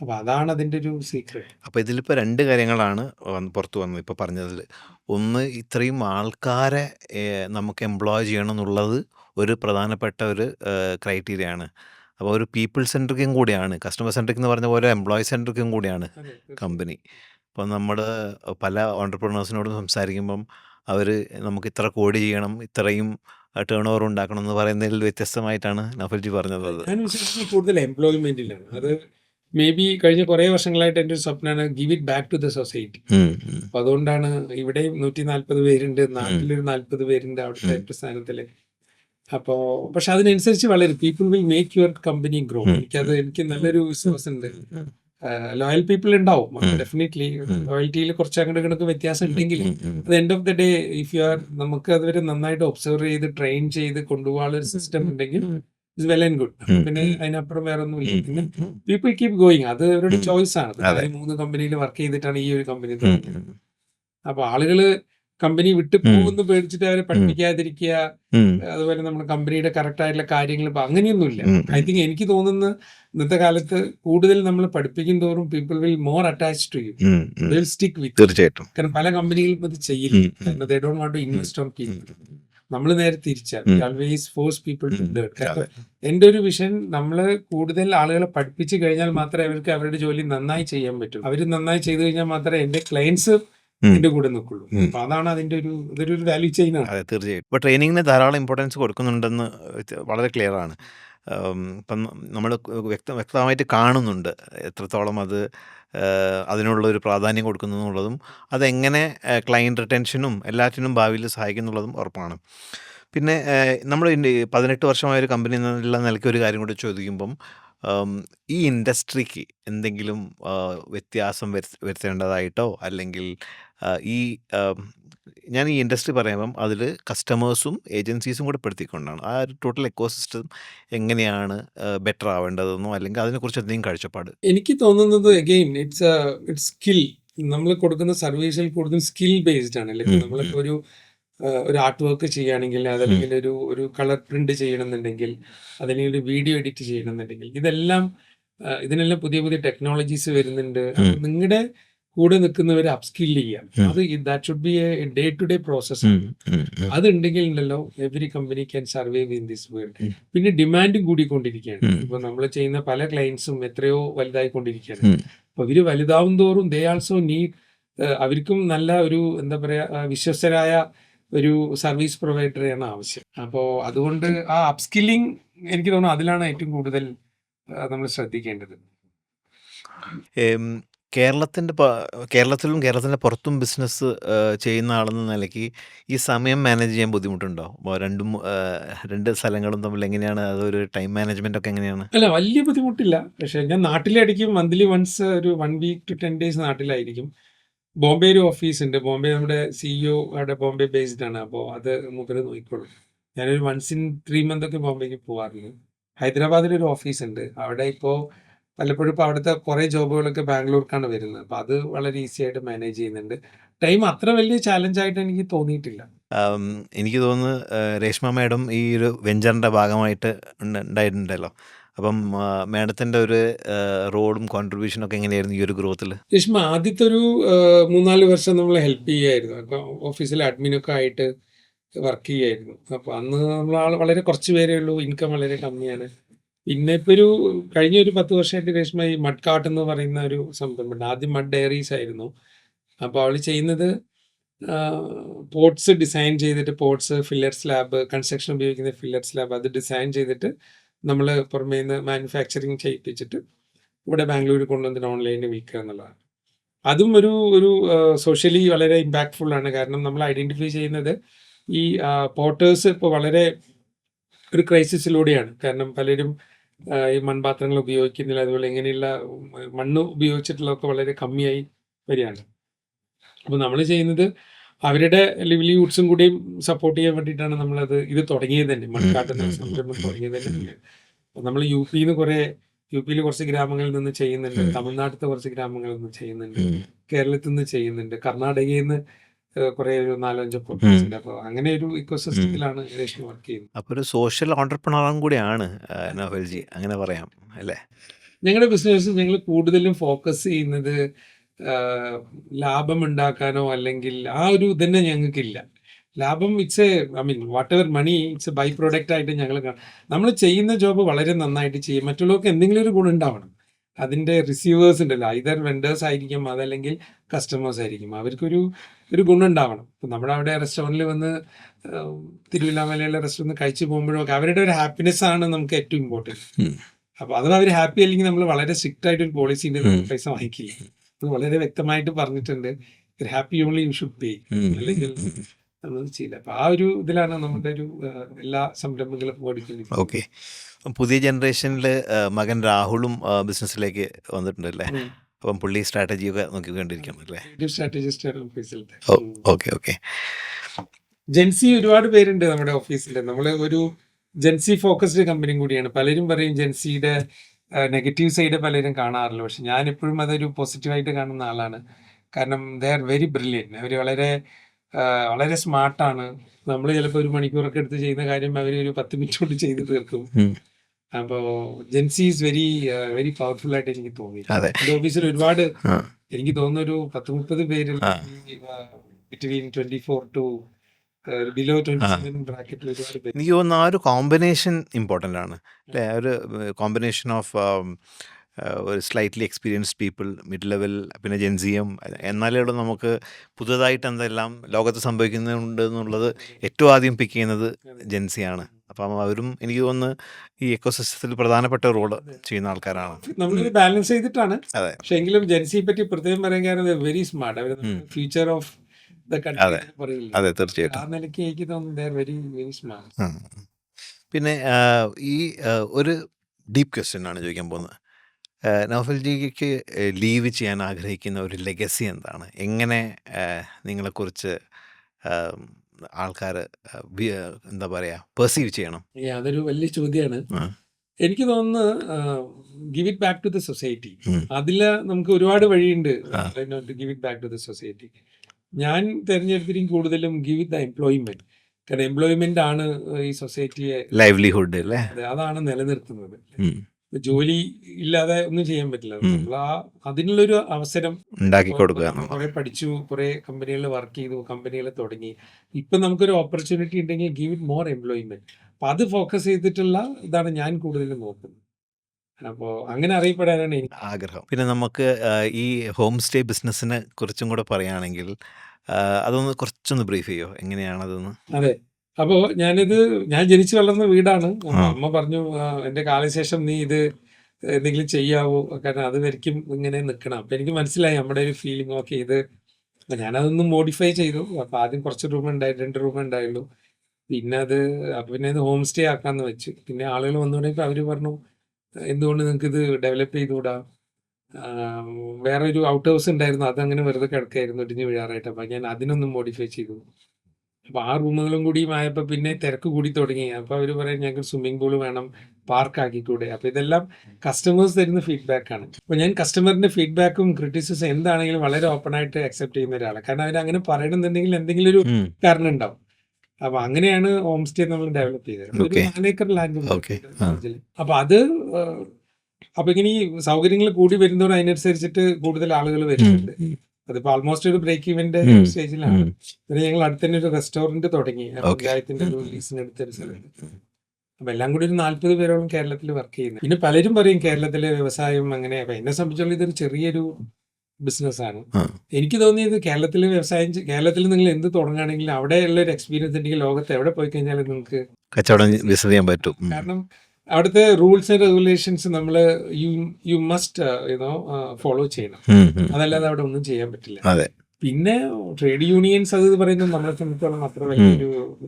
അപ്പൊ അതാണ് അതിന്റെ ഒരു സീക്രട്ട് അപ്പൊ ഇതിലിപ്പോ രണ്ട് കാര്യങ്ങളാണ് പുറത്തു പുറത്ത് വന്നത്. ഇപ്പൊ പറഞ്ഞതിൽ ഒന്ന് ഇത്രയും ആൾക്കാരെ നമുക്ക് എംപ്ലോയ് ചെയ്യണം എന്നുള്ളത് ഒരു പ്രധാനപ്പെട്ട ഒരു ക്രൈറ്റീരിയ ആണ്. അപ്പോൾ ഒരു പീപ്പിൾ സെൻട്രിക്കും കൂടിയാണ്. കസ്റ്റമർ സെൻട്രിക് എന്ന് പറഞ്ഞ പോലെ എംപ്ലോയി സെൻട്രിക്കും കൂടിയാണ് കമ്പനി അപ്പോൾ നമ്മൾ പല ഓണ്ടർപ്രണേഴ്സിനോടും സംസാരിക്കുമ്പം അവർ നമുക്ക് ഇത്ര കോടി ചെയ്യണം ഇത്രയും ടേൺ ഓവർ ഉണ്ടാക്കണം എന്ന് പറയുന്നതിൽ വ്യത്യസ്തമായിട്ടാണ് നഫൽജി പറഞ്ഞത്. അത് കൂടുതൽ എംപ്ലോയ്മെന്റിലാണ് അത് മേ ബി കഴിഞ്ഞ കുറേ വർഷങ്ങളായിട്ട് എന്റെ ഒരു സ്വപ്നമാണ് give it back to the society അപ്പൊ അതുകൊണ്ടാണ് ഇവിടെയും നൂറ്റി നാല്പത് പേരുണ്ട് നാട്ടിലൊരു നാല്പത് പേരുണ്ട് അവിടുത്തെ പ്രസ്ഥാനത്തിൽ അപ്പോ പക്ഷെ അതിനനുസരിച്ച് വളരെ people will make your company grow. എനിക്കത് എനിക്ക് നല്ലൊരു വിശ്വാസം ഉണ്ട്. ലോയൽ പീപ്പിൾ ഉണ്ടാവും. ഡെഫിനറ്റ്ലി. ലോയൽറ്റിയിൽ കുറച്ച് അങ്ങോട്ട് ഇങ്ങോട്ട് വ്യത്യാസം ഉണ്ടെങ്കിൽ അത് end of the day if you are നമുക്ക് അതുവരെ നന്നായിട്ട് ഒബ്സർവ് ചെയ്ത് ട്രെയിൻ ചെയ്ത് കൊണ്ടുപോകാനുള്ള ഒരു സിസ്റ്റം ഉണ്ടെങ്കിൽ ഇറ്റ്സ് വെൽ ആൻഡ് ഗുഡ് പിന്നെ അതിനപ്പുറം വേറെ ഒന്നുമില്ല ഇല്ല പിന്നെ പീപ്പിൾ കീപ് ഗോയിങ് അത് അവരുടെ ചോയ്സ് ആണ്. മൂന്ന് കമ്പനിയിൽ വർക്ക് ചെയ്തിട്ടാണ് ഈ ഒരു കമ്പനി തുടങ്ങിയത്. അപ്പൊ ആളുകൾ കമ്പനി വിട്ടു പോകുന്നു പേടിച്ചിട്ട് അവരെ പഠിപ്പിക്കാതിരിക്കുക അതുപോലെ നമ്മുടെ കമ്പനിയുടെ കറക്റ്റ് ആയിട്ടുള്ള കാര്യങ്ങൾ ഇപ്പൊ അങ്ങനെയൊന്നുമില്ല. ഐ തിങ്ക് എനിക്ക് തോന്നുന്ന ഇന്നത്തെ കാലത്ത് കൂടുതൽ നമ്മൾ പഠിപ്പിക്കും തോറും people will more attach to you. Will stick with തീർച്ചയായിട്ടും കാരണം പല കമ്പനികളും ഇത് ചെയ്യില്ല. കാരണം they don't want to invest on people നമ്മൾ നേരെ തിരിച്ചാൽ ഉം. Always force people to. Learn. എന്റെ ഒരു വിഷൻ നമ്മൾ കൂടുതൽ ആളുകളെ പഠിപ്പിച്ചു കഴിഞ്ഞാൽ മാത്രമേ അവർക്ക് അവരുടെ ജോലി നന്നായി ചെയ്യാൻ പറ്റൂ അവർ നന്നായി ചെയ്തു കഴിഞ്ഞാൽ മാത്രമേ എന്റെ ക്ലയൻസ് ഉം. എന്റെ കൂടെ നിൽക്കുള്ളൂ. അപ്പൊ അതാണ് അതിന്റെ ഒരു ഇതൊരു വാല്യൂ ചെയിൻ ആണ്. അതെ തീർച്ചയായും. ഇപ്പൊ ട്രെയിനിങ്ങിന് ധാരാളം ഇമ്പോർട്ടൻസ് കൊടുക്കുന്നുണ്ടെന്ന് വളരെ ക്ലിയർ ആണ്. ഇപ്പം നമ്മൾ വ്യക്ത വ്യക്തമായിട്ട് കാണുന്നുണ്ട് എത്രത്തോളം അത് അതിനുള്ള ഒരു പ്രാധാന്യം കൊടുക്കുന്നു എന്നുള്ളതും അതെങ്ങനെ ക്ലയന്റ് റിട്ടൻഷനും എല്ലാറ്റിനും ഭാവിയിൽ സഹായിക്കുന്നുള്ളതും ഉറപ്പാണ്. പിന്നെ നമ്മൾ പതിനെട്ട് വർഷമായ ഒരു കമ്പനി എന്നുള്ള നിലയ്ക്ക് ഒരു കാര്യം കൂടി ചോദിക്കുമ്പം ഈ ഇൻഡസ്ട്രിക്ക് എന്തെങ്കിലും വ്യത്യാസം വരുത്ത- വരുത്തേണ്ടതായിട്ടോ? അല്ലെങ്കിൽ ഈ ഞാൻ ഈ ഇൻഡസ്ട്രി പറയുമ്പം അതിൽ കസ്റ്റമേഴ്സും ഏജൻസീസും കൂടെ പെടുത്തിക്കൊണ്ടാണ്. ആ ഒരു ടോട്ടൽ എക്കോസിസ്റ്റം എങ്ങനെയാണ് ബെറ്റർ ആവേണ്ടതെന്നോ അല്ലെങ്കിൽ അതിനെക്കുറിച്ച് എന്തെങ്കിലും കാഴ്ചപ്പാട്? എനിക്ക് തോന്നുന്നത് അഗെയിൻ ഇറ്റ്സ് ഇറ്റ്സ് സ്കിൽ നമ്മൾ കൊടുക്കുന്ന സർവീസിൽ കൂടുതലും സ്കിൽ ബേസ്ഡ് ആണ്. അല്ലെങ്കിൽ നമ്മളിപ്പോൾ ഒരു ഒരു ആർട്ട് വർക്ക് ചെയ്യുകയാണെങ്കിൽ അതല്ലെങ്കിൽ ഒരു ഒരു കളർ പ്രിന്റ് ചെയ്യണമെന്നുണ്ടെങ്കിൽ അതല്ലെങ്കിൽ ഒരു വീഡിയോ എഡിറ്റ് ചെയ്യണമെന്നുണ്ടെങ്കിൽ ഇതെല്ലാം ഇതിനെല്ലാം പുതിയ പുതിയ ടെക്നോളജീസ് വരുന്നുണ്ട്. നിങ്ങളുടെ കൂടെ നിൽക്കുന്നവരെ അപ്സ്കിൽ ചെയ്യാം. അത് that should be a day to day process അത് ഉം, ഉം, അതുണ്ടെങ്കിൽ ഉണ്ടല്ലോ every company can survive in this world പിന്നെ ഡിമാൻഡും കൂടിക്കൊണ്ടിരിക്കുകയാണ്. ഇപ്പൊ നമ്മൾ ചെയ്യുന്ന പല ക്ലയൻസും എത്രയോ വലുതായിക്കൊണ്ടിരിക്കുകയാണ്. അപ്പൊ ഇവർ വലുതാവും തോറും ദേ ആൾസോ നീഡ് അവർക്കും നല്ല ഒരു എന്താ പറയാ വിശ്വസ്തരായ ഒരു സർവീസ് പ്രൊവൈഡറെയാണ് ആവശ്യം. അപ്പോൾ അതുകൊണ്ട് ആ അപ്സ്കില്ലിംഗ് എനിക്ക് തോന്നുന്നു അതിലാണ് ഏറ്റവും കൂടുതൽ നമ്മൾ ശ്രദ്ധിക്കേണ്ടത്. ഏം, കേരളത്തിന്റെ കേരളത്തിലും കേരളത്തിന്റെ പുറത്തും ബിസിനസ് ചെയ്യുന്ന ആളെന്ന നിലയ്ക്ക് ഈ സമയം മാനേജ് ചെയ്യാൻ ബുദ്ധിമുട്ടുണ്ടോ? അപ്പോൾ രണ്ടും രണ്ട് സ്ഥലങ്ങളും തമ്മിൽ എങ്ങനെയാണ്? അതൊരു ടൈം മാനേജ്മെന്റ് ഒക്കെ എങ്ങനെയാണ്? അല്ല വലിയ ബുദ്ധിമുട്ടില്ല. പക്ഷേ ഞാൻ നാട്ടിലടിക്ക് മന്ത്ലി വൺസ് ഒരു one week to ten days നാട്ടിലായിരിക്കും. Bombay ഒരു ഓഫീസ് ഉണ്ട്. ബോംബെ നമ്മുടെ സിഇഒ അവിടെ ബോംബെ ബേസ്ഡ് ആണ്. അപ്പോൾ അത് മൂപ്പര് നോക്കിക്കോളും. ഞാനൊരു വൺസ് ഇൻ ത്രീ മന്ത് ഒക്കെ ബോംബെക്ക് പോവാറുണ്ട്. ഹൈദരാബാദിൽ ഒരു ഓഫീസ് ഉണ്ട്. അവിടെ ഇപ്പോൾ പലപ്പോഴും ഇപ്പോൾ അവിടുത്തെ കുറേ ജോബുകളൊക്കെ ബാംഗ്ലൂർക്കാണ് വരുന്നത്. അപ്പോൾ അത് വളരെ ഈസി ആയിട്ട് മാനേജ് ചെയ്യുന്നുണ്ട്. ടൈം അത്ര വലിയ ചാലഞ്ചായിട്ട് എനിക്ക് തോന്നിയിട്ടില്ല. എനിക്ക് തോന്നുന്നു രേഷ്മ മാഡം ഈ ഒരു വെഞ്ചറിന്റെ ഭാഗമായിട്ട് ഉണ്ട്- ഉണ്ടായിട്ടുണ്ടല്ലോ അപ്പം മാഡത്തിന്റെ ഒരു റോളും കോൺട്രിബ്യൂഷനും ഒക്കെ എങ്ങനെയായിരുന്നു ഈ ഒരു ഗ്രോത്തിൽ രേഷ്മ ആദ്യത്തെ ഒരു മൂന്നാൽ വർഷം നമ്മൾ ഹെൽപ്പ് ചെയ്യായിരുന്നു. അപ്പം ഓഫീസിൽ അഡ്മിനൊക്കെ ആയിട്ട് വർക്ക് ചെയ്യായിരുന്നു. അപ്പോൾ അന്ന് നമ്മൾ ആൾ വളരെ കുറച്ച് പേരേ ഉള്ളൂ. ഇൻകം വളരെ കമ്മിയാണ്. പിന്നെ ഇപ്പൊ ഒരു കഴിഞ്ഞ ഒരു പത്ത് വർഷമായിട്ട് രേഷ്മ ഈ മഡ് കാർട്ട് എന്ന് പറയുന്ന ഒരു സംരംഭമുണ്ട് ആദ്യം മഡ് ഡയറീസ് ആയിരുന്നു. അപ്പോൾ അവൾ ചെയ്യുന്നത് പോർട്സ് ഡിസൈൻ ചെയ്തിട്ട് പോർട്സ് ഫില്ലർ സ്ലാബ് കൺസ്ട്രക്ഷൻ ഉപയോഗിക്കുന്ന ഫില്ലർ സ്ലാബ് അത് ഡിസൈൻ ചെയ്തിട്ട് നമ്മൾ പുറമേ നിന്ന് മാനുഫാക്ചറിങ് ചെയ്യിപ്പിച്ചിട്ട് ഇവിടെ ബാംഗ്ലൂരിൽ കൊണ്ടുവന്നിട്ട് ഓൺലൈനിൽ വിൽക്കുക എന്നുള്ളതാണ്. അതും ഒരു ഒരു സോഷ്യലി വളരെ ഇമ്പാക്ട്ഫുൾ ആണ്. കാരണം നമ്മൾ ഐഡന്റിഫൈ ചെയ്യുന്നത് ഈ പോർട്ടേഴ്സ് ഇപ്പോൾ വളരെ ഒരു ക്രൈസിസിലൂടെയാണ് കാരണം പലരും ഈ മൺപാത്രങ്ങൾ ഉപയോഗിക്കുന്നില്ല. അതുപോലെ ഇങ്ങനെയുള്ള മണ്ണ് ഉപയോഗിച്ചിട്ടുള്ളതൊക്കെ വളരെ കമ്മിയായി വരികയാണ്. അപ്പോൾ നമ്മൾ ചെയ്യുന്നത് അവരുടെ ലിവ്ലിഹുഡ്സും കൂടിയും സപ്പോർട്ട് ചെയ്യാൻ വേണ്ടിയിട്ടാണ് നമ്മളത് ഇത് തുടങ്ങിയത് തന്നെ. മൺകാട്ടുന്ന സംരംഭം തുടങ്ങിയത് തന്നെ. അപ്പോൾ നമ്മൾ യു പിയിൽ നിന്ന് കുറേ യു പിയിൽ കുറച്ച് ഗ്രാമങ്ങളിൽ നിന്ന് ചെയ്യുന്നുണ്ട്. തമിഴ്നാട്ടിലെ തമിഴ്നാട്ടിലത്തെ കുറച്ച് ഗ്രാമങ്ങളിൽ നിന്ന് ചെയ്യുന്നുണ്ട്. കേരളത്തിൽ നിന്ന് ചെയ്യുന്നുണ്ട്. കർണാടകയിൽ നിന്ന് കുറെ ഒരു നാലഞ്ച് അപ്പോൾ അങ്ങനെ ഒരു ഇക്കോസിസ്റ്റത്തിലാണ് രേഷ്മ വർക്ക് ചെയ്യുന്നത്. അപ്പോൾ ഒരു സോഷ്യൽ ഓണ്ടർപ്രണറും കൂടിയാണ് ആ, അങ്ങനെ പറയാം അല്ലേ? ഞങ്ങളുടെ ബിസിനസ് ഞങ്ങൾ കൂടുതലും ഫോക്കസ് ചെയ്യുന്നത് ലാഭം ഉണ്ടാക്കാനോ അല്ലെങ്കിൽ ആ ഒരു ഇതന്നെ ഞങ്ങൾക്കില്ല ലാഭം it's a I mean whatever money it's a by product ആയിട്ട് ഞങ്ങൾ നമ്മൾ ചെയ്യുന്ന ജോബ് വളരെ നന്നായിട്ട് ചെയ്യും. മറ്റുള്ളവർക്ക് എന്തെങ്കിലും ഒരു ഗുണം ഉണ്ടാവണം അതിന്റെ റിസീവേഴ്സ് ഉണ്ടല്ലോ. ഇതർ വെൻഡേഴ്സ് ആയിരിക്കും അതല്ലെങ്കിൽ കസ്റ്റമേഴ്സ് ആയിരിക്കും. അവർക്കൊരു ഒരു ഗുണമുണ്ടാവണം. ഇപ്പം നമ്മുടെ അവിടെ റെസ്റ്റോറന്റിൽ വന്ന് തിരുവില്ലാമലയിലെ റെസ്റ്റോറന്റ് കഴിച്ചു പോകുമ്പോഴൊക്കെ അവരുടെ ഒരു ഹാപ്പിനെസ് ആണ് നമുക്ക് ഏറ്റവും ഇമ്പോർട്ടന്റ് അപ്പോൾ അപ്പൊ അത് അവർ ഹാപ്പി അല്ലെങ്കിൽ നമ്മൾ വളരെ സ്ട്രിക്റ്റ് ആയിട്ട് ഒരു പോളിസി ഉണ്ട് ഉം. പൈസ വാങ്ങിക്കില്ല? അത് വളരെ വ്യക്തമായിട്ട് പറഞ്ഞിട്ടുണ്ട്. Happy only you should pay. അല്ലെങ്കിൽ നമ്മൾ ചെയ്യില്ല. അപ്പൊ ആ ഒരു ഇതിലാണ് നമ്മുടെ ഒരു എല്ലാ സംരംഭങ്ങളും ഓടിക്കുന്നത് ഓക്കെ. പുതിയ ജനറേഷനിൽ മകൻ രാഹുലും ബിസിനസ്സിലേക്ക് വന്നിട്ടുണ്ടല്ലേ? അപ്പം പുള്ളി സ്ട്രാറ്റജിയൊക്കെ നോക്കിക്കൊണ്ടിരിക്കണം അല്ലേ? സ്ട്രാറ്റജിസ്റ്റ് ഓഫീസിലത്തെ ഓ ഓക്കെ ഓക്കെ. ജെൻസി ഒരുപാട് പേരുണ്ട് നമ്മുടെ ഓഫീസിൽ നമ്മൾ ഒരു ജെൻസി ഫോക്കസ്ഡ് കമ്പനിയും കൂടിയാണ്. പലരും പറയും ജെൻസിയുടെ നെഗറ്റീവ് സൈഡ് പലരും കാണാറില്ല. പക്ഷെ ഞാൻ എപ്പോഴും അതൊരു പോസിറ്റീവായിട്ട് കാണുന്ന ആളാണ്. കാരണം ദേ ആർ വെരി ബ്രില്യൻ അവർ വളരെ വളരെ സ്മാർട്ടാണ് നമ്മൾ ചിലപ്പോൾ ഒരു മണിക്കൂറൊക്കെ എടുത്ത് ചെയ്യുന്ന കാര്യം അവർ ഒരു പത്ത് മിനിറ്റ് കൊണ്ട് ചെയ്ത് തീർക്കും. ഉം. അപ്പോൾ Gen Z is very very powerful ആയിട്ട് എനിക്ക് തോന്നി. ഓഫീസിൽ ഒരുപാട് എനിക്ക് തോന്നുന്ന ഒരു പത്ത് മുപ്പത് പേരിൽ between twenty four to below ബ്രാക്കറ്റിൽ പേര്. എനിക്ക് തോന്നുന്നു ആ ഒരു കോമ്പിനേഷൻ ഇമ്പോർട്ടന്റ് ആണ്. അല്ലേ? ഒരു കോമ്പിനേഷൻ ഓഫ് ഒരു slightly experienced people mid level പിന്നെ ജെൻസിയം എന്നാലേ ഉള്ളൂ നമുക്ക് പുതുതായിട്ട് എന്തെല്ലാം ലോകത്ത് സംഭവിക്കുന്നുണ്ട് എന്നുള്ളത് ഏറ്റവും ആദ്യം പിക്ക് ചെയ്യുന്നത് ജെൻസിയാണ് അപ്പം അവരും എനിക്ക് തോന്നുന്നു ഈ എക്കോസിസ്റ്റത്തിൽ പ്രധാനപ്പെട്ട റോൾ ചെയ്യുന്ന ആൾക്കാരാണ്. നമ്മളൊരു ബാലൻസ് ചെയ്തിട്ടാണ്. അതെ. പക്ഷെ എങ്കിലും ജെൻസിയെ പറ്റി പ്രത്യേകം പറയാൻ കാരണം വെരി സ്മാർട്ട് അവർ ഫ്യൂച്ചർ ഓഫ് ദ അതെ. അതെ ആ തീർച്ചയായിട്ടും നിലയ്ക്ക് എനിക്ക് തോന്നുന്നു വെരി വെരി സ്മാർട്ട് പിന്നെ ഈ ഒരു ഡീപ് ക്വസ്റ്റ്യൻ ആണ് ചോദിക്കാൻ പോകുന്നത്. നൗഫൽജിക്ക് ലീവ് ചെയ്യാൻ ആഗ്രഹിക്കുന്ന ഒരു ലെഗസി എന്താണ്? എങ്ങനെ നിങ്ങളെക്കുറിച്ച് ആൾക്കാർ എന്താ പറയുക പെർസീവ് ചെയ്യണം. അതൊരു വലിയ ചോദ്യമാണ് എനിക്ക് തോന്നുന്നു give it back to the society അതിൽ നമുക്ക് ഒരുപാട് വഴിയുണ്ട്. Give it back to the society ഞാൻ തിരഞ്ഞെടുത്തിരിക്കും കൂടുതലും ഗിവ് ഇറ്റ് ദ എംപ്ലോയ്മെന്റ് കാരണം എംപ്ലോയ്മെന്റ് ആണ് ഈ സൊസൈറ്റിയെ ലൈവ്ലിഹുഡ് അല്ലേ? അതാണ് നിലനിർത്തുന്നത്. ജോലി ഇല്ലാതെ ഒന്നും ചെയ്യാൻ പറ്റില്ല. നമ്മൾ ആ അതിനുള്ളൊരു അവസരം ഉണ്ടാക്കി കൊടുക്കുക. കുറെ പഠിച്ചു കുറെ കമ്പനികളിൽ വർക്ക് ചെയ്തു കമ്പനികൾ തുടങ്ങി. ഇപ്പൊ നമുക്കൊരു ഓപ്പർച്യൂണിറ്റി ഉണ്ടെങ്കിൽ ഗീവ് ഇറ്റ് മോർ എംപ്ലോയ്മെന്റ് അപ്പൊ അത് ഫോക്കസ് ചെയ്തിട്ടുള്ള ഇതാണ് ഞാൻ കൂടുതലും നോക്കുന്നത്. അപ്പോ അങ്ങനെ അറിയപ്പെടാനാണ് എനിക്ക് ആഗ്രഹം. പിന്നെ നമുക്ക് ഈ ഹോം സ്റ്റേ ബിസിനസ്സിനെ കുറിച്ചും കൂടെ പറയുകയാണെങ്കിൽ അതൊന്ന് കുറച്ചൊന്ന് ബ്രീഫ് ചെയ്യോ? എങ്ങനെയാണതെന്ന് അതെ. അപ്പോ ഞാനിത് ഞാൻ ജനിച്ചു വളർന്ന വീടാണ്. അമ്മ പറഞ്ഞു എന്റെ എന്റെ കാലശേഷം നീ ഇത് എന്തെങ്കിലും ചെയ്യാവോ? കാരണം അത് വരയ്ക്കും ഇങ്ങനെ നിൽക്കണം അപ്പൊ എനിക്ക് മനസ്സിലായി നമ്മുടെ ഒരു ഫീലിംഗ് ഓക്കെ ഇത്. ഞാനതൊന്നും മോഡിഫൈ ചെയ്തു. അപ്പൊ ആദ്യം കുറച്ച് റൂം ഉണ്ടായി രണ്ട് റൂം ഉണ്ടായുള്ളൂ. പിന്നെ അത് അപ്പൊ പിന്നെ ഇത് ഹോം സ്റ്റേ ആക്കാന്ന് വെച്ച്. പിന്നെ ആളുകൾ വന്നു തുടങ്ങിയപ്പോൾ അവർ പറഞ്ഞു എന്തുകൊണ്ട് നിങ്ങൾക്ക് ഇത് ഡെവലപ്പ് ചെയ്തുകൂടാ? ഒരു ഔട്ട് ഹൗസ് ഉണ്ടായിരുന്നു. അതങ്ങനെ വെറുതെ കിടക്കായിരുന്നു ഇടിഞ്ഞു വീഴാറായിട്ട്. അപ്പൊ ഞാൻ അതിനൊന്നും മോഡിഫൈ ചെയ്തു. അപ്പൊ ആ റൂമുകളും കൂടി ആയപ്പോ പിന്നെ തിരക്ക് കൂടി തുടങ്ങി. അപ്പൊ അവർ പറയും ഞങ്ങൾക്ക് സ്വിമ്മിംഗ് പൂൾ വേണം പാർക്ക് ആക്കിക്കൂടെ. അപ്പൊ ഇതെല്ലാം കസ്റ്റമേഴ്സ് തരുന്ന ഫീഡ്ബാക്ക് ആണ്. അപ്പൊ ഞാൻ കസ്റ്റമറിന്റെ ഫീഡ്ബാക്കും ക്രിറ്റിസിസും എന്താണെങ്കിലും വളരെ ഓപ്പൺ ആയിട്ട് അക്സെപ്റ്റ് ചെയ്യുന്ന ഒരാളാണ് കാരണം അവർ അങ്ങനെ പറയണമെന്നുണ്ടെങ്കിൽ എന്തെങ്കിലും ഒരു കാരണം ഉണ്ടാവും. അപ്പൊ അങ്ങനെയാണ് ഹോം സ്റ്റേ നമ്മൾ ഡെവലപ്പ് ചെയ്തത്. ഒരു. നാലേക്കർ ലാൻഡ്. അപ്പൊ അത് അപ്പൊ ഇങ്ങനെ ഈ സൗകര്യങ്ങൾ കൂടി വരുന്നതോടെ അതിനനുസരിച്ചിട്ട് കൂടുതൽ ആളുകൾ വരുന്നുണ്ട്. അതിപ്പോ ആൾമോസ്റ്റ് ഒരു ബ്രേക്ക് ഇവന്റെ സ്റ്റേജിലാണ്. പിന്നെ ഞങ്ങൾ അടുത്തന്നെ ഒരു റെസ്റ്റോറന്റ് തുടങ്ങി. പഞ്ചായത്തിന്റെ ഒരു ലീസിന് എടുത്തൊരു സ്ഥലത്ത്. അപ്പൊ എല്ലാം കൂടി ഒരു നാല്പത് പേരോളം കേരളത്തിൽ വർക്ക് ചെയ്യുന്നത് പിന്നെ പലരും പറയും കേരളത്തിലെ വ്യവസായം അങ്ങനെ അപ്പൊ എന്നെ സംബന്ധിച്ചോളം ഇതൊരു ചെറിയൊരു ബിസിനസ് ആണ്. എനിക്ക് തോന്നിയത് കേരളത്തിലെ വ്യവസായം കേരളത്തിൽ നിങ്ങൾ എന്ത് തുടങ്ങുകയാണെങ്കിലും അവിടെയുള്ള ഒരു എക്സ്പീരിയൻസ് ഉണ്ടെങ്കിൽ ലോകത്ത് എവിടെ പോയി കഴിഞ്ഞാലും നിങ്ങൾക്ക് കച്ചവടം ബിസിനസ് ചെയ്യാൻ പറ്റും. കാരണം അവിടുത്തെ റൂൾസ് ആൻഡ് റെഗുലേഷൻസ് നമ്മൾ you you must you know follow ചെയ്യണം. അതല്ലാതെ അവിടെ ഒന്നും ചെയ്യാൻ പറ്റില്ല. പിന്നെ ട്രേഡ് യൂണിയൻസ് അത് പറയുന്നത് നമ്മളെ സംബന്ധിച്ചോളം അത്ര വലിയൊരു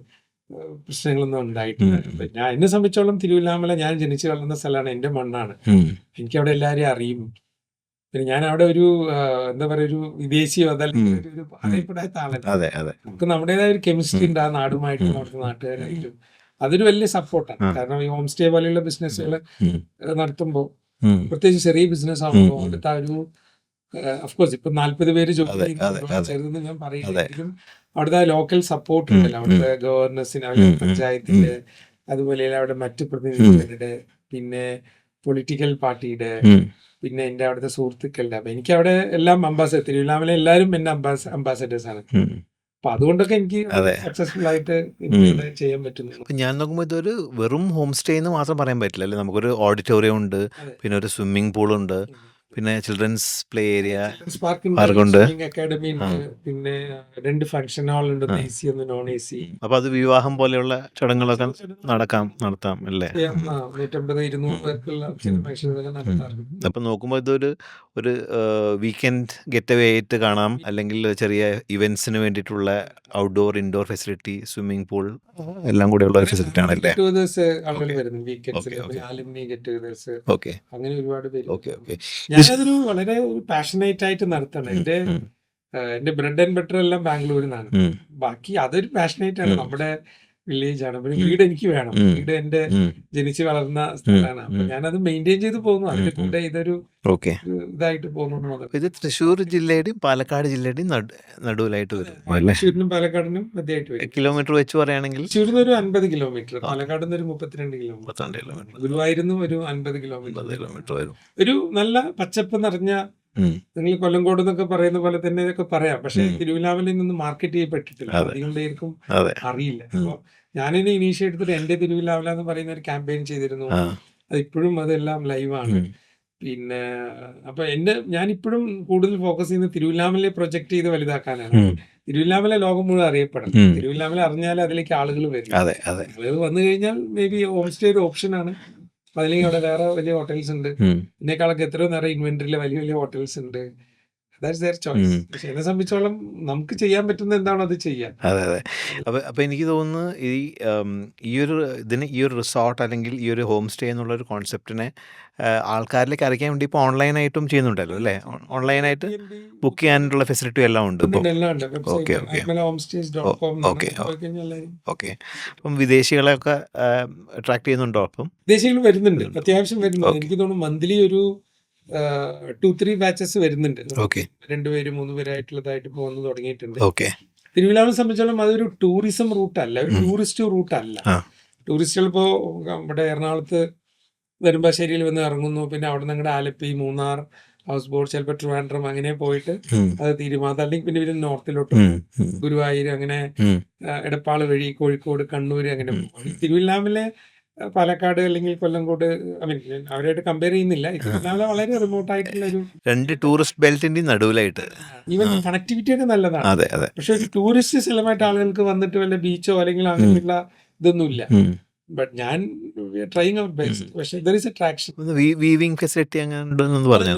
പ്രശ്നങ്ങളൊന്നും ഉണ്ടായിട്ടില്ല. ഞാൻ എന്നെ സംബന്ധിച്ചോളം തിരുവല്ലാമല ഞാൻ ജനിച്ചു വളർന്ന സ്ഥലമാണ് എന്റെ മണ്ണാണ്. എനിക്ക് അവിടെ എല്ലാവരെയും അറിയും. പിന്നെ ഞാൻ അവിടെ ഒരു എന്താ പറയുക ഒരു വിദേശിയോ അതല്ലെങ്കിൽ ഒരു- അറിയപ്പെടാത്ത ആളല്ല. നമുക്ക് നമ്മുടേതായ ഒരു കെമിസ്ട്രി ഉണ്ട് ആ നാടുമായിട്ടും നമ്മുടെ അവിടുത്തെ നാട്ടുകാരായിട്ടും. അതൊരു വലിയ സപ്പോർട്ടാണ്. കാരണം ഈ ഹോം സ്റ്റേ പോലെയുള്ള ബിസിനസ്സുകൾ നടത്തുമ്പോൾ. പ്രത്യേകിച്ച് ചെറിയ ബിസിനസ് ആകുമ്പോൾ. അവിടുത്തെ ഒരു അഫ്കോഴ്സ് ഇപ്പൊ നാല്പത് പേര് ജോലി. ചെറുതെന്ന് ഞാൻ പറയുന്നു പറയുന്നെങ്കിലും അവിടുത്തെ ലോക്കൽ സപ്പോർട്ട് ഉണ്ടല്ലോ. അവിടുത്തെ ഗവർണേഴ്സിന് അവിടെ പഞ്ചായത്തിന്റെ അതുപോലെ അവിടെ മറ്റു പ്രതിനിധികളുടെ പിന്നെ പൊളിറ്റിക്കൽ പാർട്ടിയുടെ പിന്നെ എന്റെ അവിടുത്തെ സുഹൃത്തുക്കളുടെ. അപ്പൊ എനിക്ക് അവിടെ എല്ലാം അംബാസഡർ തിരുവല്ലാമല എല്ലാവരും എന്റെ അംബാസ അംബാസഡേഴ്സ് ആണ്. അപ്പൊ അതുകൊണ്ടൊക്കെ എനിക്ക് സക്സസ്ഫുൾ ആയിട്ട് ചെയ്യാൻ പറ്റുന്നു. ഞാൻ നോക്കുമ്പോൾ ഇതൊരു വെറും ഹോം സ്റ്റേ എന്ന് മാത്രം പറയാൻ പറ്റില്ല അല്ലേ? നമുക്കൊരു ഓഡിറ്റോറിയം ഉണ്ട് പിന്നെ ഒരു സ്വിമ്മിംഗ് പൂൾ ഉണ്ട്. പിന്നെ ചിൽഡ്രൻസ് പ്ലേ ഏരിയ പാർക്കുണ്ട്. അക്കാഡമി പിന്നെ രണ്ട് ഫംഗ്ഷൻ ഹാൾ ഉണ്ട്. എ സി ഒന്ന് നോൺ എ സി അപ്പോൾ അത് വിവാഹം പോലെയുള്ള ചടങ്ങുകളൊക്കെ നടക്കാം നടത്താം അല്ലേ? നൂറ്റമ്പത് ഇരുന്നൂറ് പേർക്കുള്ള ഫംഗ്ഷൻ ഒക്കെ നടത്താറുണ്ട്. അപ്പം നോക്കുമ്പോൾ ഇതൊരു ഒരു വീക്കെൻഡ് ഗെറ്റ് അവേ ആയിട്ട് കാണാം. അല്ലെങ്കിൽ ചെറിയ ഇവന്റ്സിന് വേണ്ടിയിട്ടുള്ള outdoor indoor facility swimming pool എല്ലാം കൂടെ ഒരു ഫെസിലിറ്റി ആണല്ലേ? അങ്ങനെ ഒരുപാട് പേര് ഓക്കെ ഓക്കെ ഞാനതൊരു വളരെ പാഷനേറ്റ് ആയിട്ട് നടത്തണം. എന്റെ എന്റെ ബ്രെഡ് ആൻഡ് ബട്ടർ എല്ലാം ബാംഗ്ലൂരിൽ നിന്നാണ്. ബാക്കി അതൊരു പാഷനേറ്റ് ആണ്. നമ്മുടെ വില്ലേജ് ആണ് പിന്നെ വീട് എനിക്ക് വേണം. വീട് എന്റെ ജനിച്ചു വളർന്ന സ്ഥലമാണ്. അപ്പൊ. ഞാനത് മെയിന്റെയിൻ ചെയ്ത് പോകുന്നു. അതിന്റെ കൂടെ ഇതൊരു ഇതായിട്ട് പോകുന്നു ഇത് തൃശ്ശൂർ ജില്ലയുടെയും പാലക്കാട് ജില്ലയുടെയും നടു നടുവിലായിട്ട് വരും തൃശ്ശൂരിനും പാലക്കാടിനും മധ്യമായിട്ട് വരും. കിലോമീറ്റർ വെച്ച് പറയുകയാണെങ്കിൽ തൃശ്ശൂരിൽ നിന്ന് ഒരു അൻപത് കിലോമീറ്റർ. പാലക്കാട് നിന്ന് ഒരു മുപ്പത്തിരണ്ട് കിലോമീറ്റർ. ഗുരുവായൂരിൽ ഒരു അൻപത് കിലോമീറ്റർ. അമ്പത് കിലോമീറ്റർ വരും. ഒരു നല്ല പച്ചപ്പ് നിറഞ്ഞ. നിങ്ങൾ കൊല്ലങ്കോട് എന്നൊക്കെ പറയുന്ന പോലെ തന്നെ ഇതൊക്കെ പറയാം. പക്ഷെ. തിരുവിലാമലയിൽ നിന്ന് മാർക്കറ്റ് ചെയ്യപ്പെട്ടിട്ടില്ല. അധികം പേർക്കും അറിയില്ല. അപ്പൊ ഞാനിനി ഇനീഷ്യേറ്റ് എടുത്തിട്ട് എന്റെ തിരുവില്ലാവില്ല എന്ന് പറയുന്ന ഒരു ക്യാമ്പയിൻ ചെയ്തിരുന്നു. അത് ഇപ്പോഴും അതെല്ലാം ലൈവാണ്. പിന്നെ അപ്പൊ എന്റെ ഞാൻ ഇപ്പോഴും കൂടുതൽ ഫോക്കസ് ചെയ്യുന്നത് തിരുവില്ലാമലെ പ്രൊജക്ട് ചെയ്ത് വലുതാക്കാനാണ്. തിരുവില്ലാമല ലോകം മുഴുവൻ അറിയപ്പെടണം. തിരുവില്ലാമല അറിഞ്ഞാൽ അതിലേക്ക് ആളുകൾ വരും. അതെ ആളുകൾ വന്നു കഴിഞ്ഞാൽ മേ ബി ഹോം സ്റ്റേ ഒരു ഓപ്ഷൻ ആണ് അതിലേക്ക് അവിടെ വേറെ വലിയ ഹോട്ടൽസ് ഉണ്ട്. ഇതിനേക്കാളൊക്കെ എത്രയോ നേരം ഇൻവെന്ററിയിലെ വലിയ വലിയ ഹോട്ടൽസ് ഉണ്ട്. ദാറ്റ്സ് ദയർ ചോയ്സ് ഉം. പക്ഷെ എന്നെ സംബന്ധിച്ചോളം നമുക്ക് ചെയ്യാൻ പറ്റുന്ന എന്താണോ അത് ചെയ്യാൻ. അതെ അതെ. അപ്പോൾ അപ്പോൾ എനിക്ക് തോന്നുന്നു ഈ ഈയൊരു ഈ ഒരു ഇതിന് ഈ ഒരു റിസോർട്ട് അല്ലെങ്കിൽ ഈ ഒരു ഹോം സ്റ്റേ എന്നുള്ള ഒരു കോൺസെപ്റ്റിനെ ആൾക്കാരിലേക്ക് അറിയിക്കാൻ വേണ്ടി ഇപ്പോൾ ഓൺലൈനായിട്ടും ചെയ്യുന്നുണ്ടല്ലോ അല്ലേ? ഓൺലൈനായിട്ട് ബുക്ക് ചെയ്യാനുള്ള ഫെസിലിറ്റി എല്ലാം ഉണ്ട് അപ്പം ഉണ്ട്, എല്ലാം ഉണ്ട്. Okay, okay. Website home stays dot o, com okay, പോയി കഴിഞ്ഞാൽ എല്ലാവരും ഓക്കെ അപ്പം വിദേശികളെയൊക്കെ അട്രാക്ട് ചെയ്യുന്നുണ്ടോ അപ്പം? വിദേശികൾ വരുന്നുണ്ട്. അത്യാവശ്യം വരുന്നുണ്ട്. എനിക്ക് തോന്നുന്നു മന്ത്ലി ഒരു ടു ത്രീ ബാച്ചസ് വരുന്നുണ്ട്. രണ്ടുപേര് മൂന്ന് പേരായിട്ടുള്ളതായിട്ട് പോകുന്നു തുടങ്ങിയിട്ടുണ്ട് തിരുവിലാമലെ സംബന്ധിച്ചോളം അതൊരു ടൂറിസം റൂട്ട് അല്ല ഒരു ടൂറിസ്റ്റ് റൂട്ട് അല്ല. ടൂറിസ്റ്റുകൾ ഇപ്പോ നമ്മുടെ എറണാകുളത്ത് നെടുമ്പാശ്ശേരിയിൽ വന്ന് ഇറങ്ങുന്നു പിന്നെ അവിടെ നിങ്ങളുടെ ആലപ്പി മൂന്നാർ ഹൗസ് ബോട്ട് ചിലപ്പോൾ ട്രിവാൻഡ്രം അങ്ങനെ പോയിട്ട് അത് തീരുമാനം അല്ലെങ്കിൽ പിന്നെ പിന്നെ നോർത്തിലോട്ട് ഗുരുവായൂർ അങ്ങനെ എടപ്പാൾ വഴി കോഴിക്കോട് കണ്ണൂർ അങ്ങനെ. തിരുവില്ലാമലെ പാലക്കാട് അല്ലെങ്കിൽ കൊല്ലംകോട് ഐ മീൻ അവരായിട്ട് കമ്പയർ ചെയ്യുന്നില്ല. തിരുവില്ലാമല വളരെ റിമോട്ട് ആയിട്ടുള്ള ഒരു രണ്ട് ടൂറിസ്റ്റ് ബെൽറ്റിന്റെ നടുവിലായിട്ട്. ഈവൻ. കണക്ടിവിറ്റി ഒക്കെ നല്ലതാണ്. അതെ അതെ. പക്ഷെ ഒരു ടൂറിസ്റ്റ് സ്ഥലമായിട്ട് ആളുകൾക്ക് വന്നിട്ട് വല്ല ബീച്ചോ അല്ലെങ്കിൽ അങ്ങനെയുള്ള ഇതൊന്നുമില്ല. ബട്ട് ഞാൻ ട്രൈങ് അവർ ബെസ്റ്റ് പക്ഷെ there is attraction traction facility അങ്ങനെ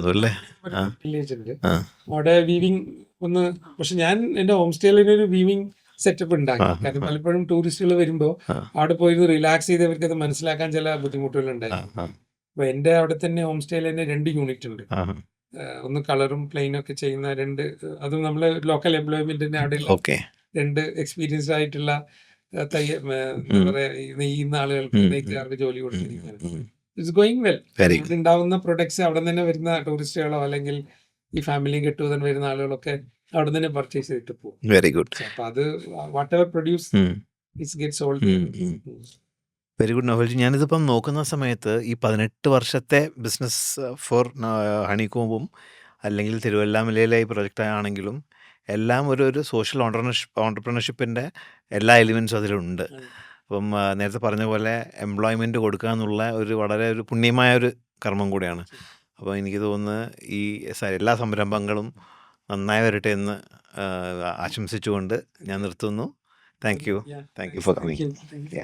അല്ലേ. വില്ലേജ് ഉണ്ട്. അവിടെ വീവിംഗ് ഒന്ന് പക്ഷെ ഞാൻ എന്റെ ഹോം സ്റ്റേയിൽ ഒരു വീവിങ് സെറ്റപ്പ് ഉണ്ടാക്കി. കാരണം പലപ്പോഴും ടൂറിസ്റ്റുകൾ വരുമ്പോൾ അവിടെ പോയി റിലാക്സ് ചെയ്ത് അവർക്ക് അത് മനസ്സിലാക്കാൻ ചില ബുദ്ധിമുട്ടുകൾ ഉണ്ടായി അപ്പൊ എന്റെ അവിടെ തന്നെ ഹോം സ്റ്റേയിൽ തന്നെ രണ്ട് യൂണിറ്റ് ഉണ്ട്. ഒന്ന് കളറും പ്ലെയിനും ഒക്കെ ചെയ്യുന്ന രണ്ട് അതും നമ്മൾ ലോക്കൽ എംപ്ലോയ്മെന്റിന്റെ അവിടെ രണ്ട് എക്സ്പീരിയൻസ് ആയിട്ടുള്ള തയ്യ നെയ്യുന്ന ആളുകൾക്ക് നെയ്ത്തുകാർക്ക് ജോലി കൊടുത്തിരിക്കുകയാണ് ഇറ്റ്സ് ഗോയിങ് വെൽ ഉണ്ടാവുന്ന പ്രൊഡക്ട്സ് അവിടെ തന്നെ വരുന്ന ടൂറിസ്റ്റുകളോ അല്ലെങ്കിൽ ഈ ഫാമിലി കെട്ടുവതൻ വരുന്ന ആളുകളൊക്കെ അവിടെ തന്നെ പർച്ചേസ് ചെയ്തിട്ട് പോകും വെരി ഗുഡ് അപ്പൊ അത് whatever produce it's get sold ഉം, ഉം. വെരി ഗുഡ് നോവൽജി ഞാനിതിപ്പം നോക്കുന്ന സമയത്ത് ഈ പതിനെട്ട് വർഷത്തെ ബിസിനസ് ഫോർ ഹണികോമ്പും അല്ലെങ്കിൽ തിരുവല്ലാമലയിലെ ഈ പ്രൊജക്റ്റ് ആണെങ്കിലും എല്ലാം ഒരു ഒരു സോഷ്യൽ ഓണ്ടർണർഷിപ്പ് ഓണ്ടർപ്രണർഷിപ്പിന്റെ എല്ലാ എലിമെൻസും അതിലുണ്ട്. അപ്പം നേരത്തെ പറഞ്ഞ പോലെ എംപ്ലോയ്മെന്റ് കൊടുക്കുക എന്നുള്ള ഒരു വളരെ ഒരു പുണ്യമായ ഒരു കർമ്മം കൂടിയാണ്. അപ്പോൾ എനിക്ക് തോന്നുന്നത് ഈ എല്ലാ സംരംഭങ്ങളും നന്നായി വരട്ടെ എന്ന് ആശംസിച്ചുകൊണ്ട് ഞാൻ നിർത്തുന്നു. Thank you thank you for coming.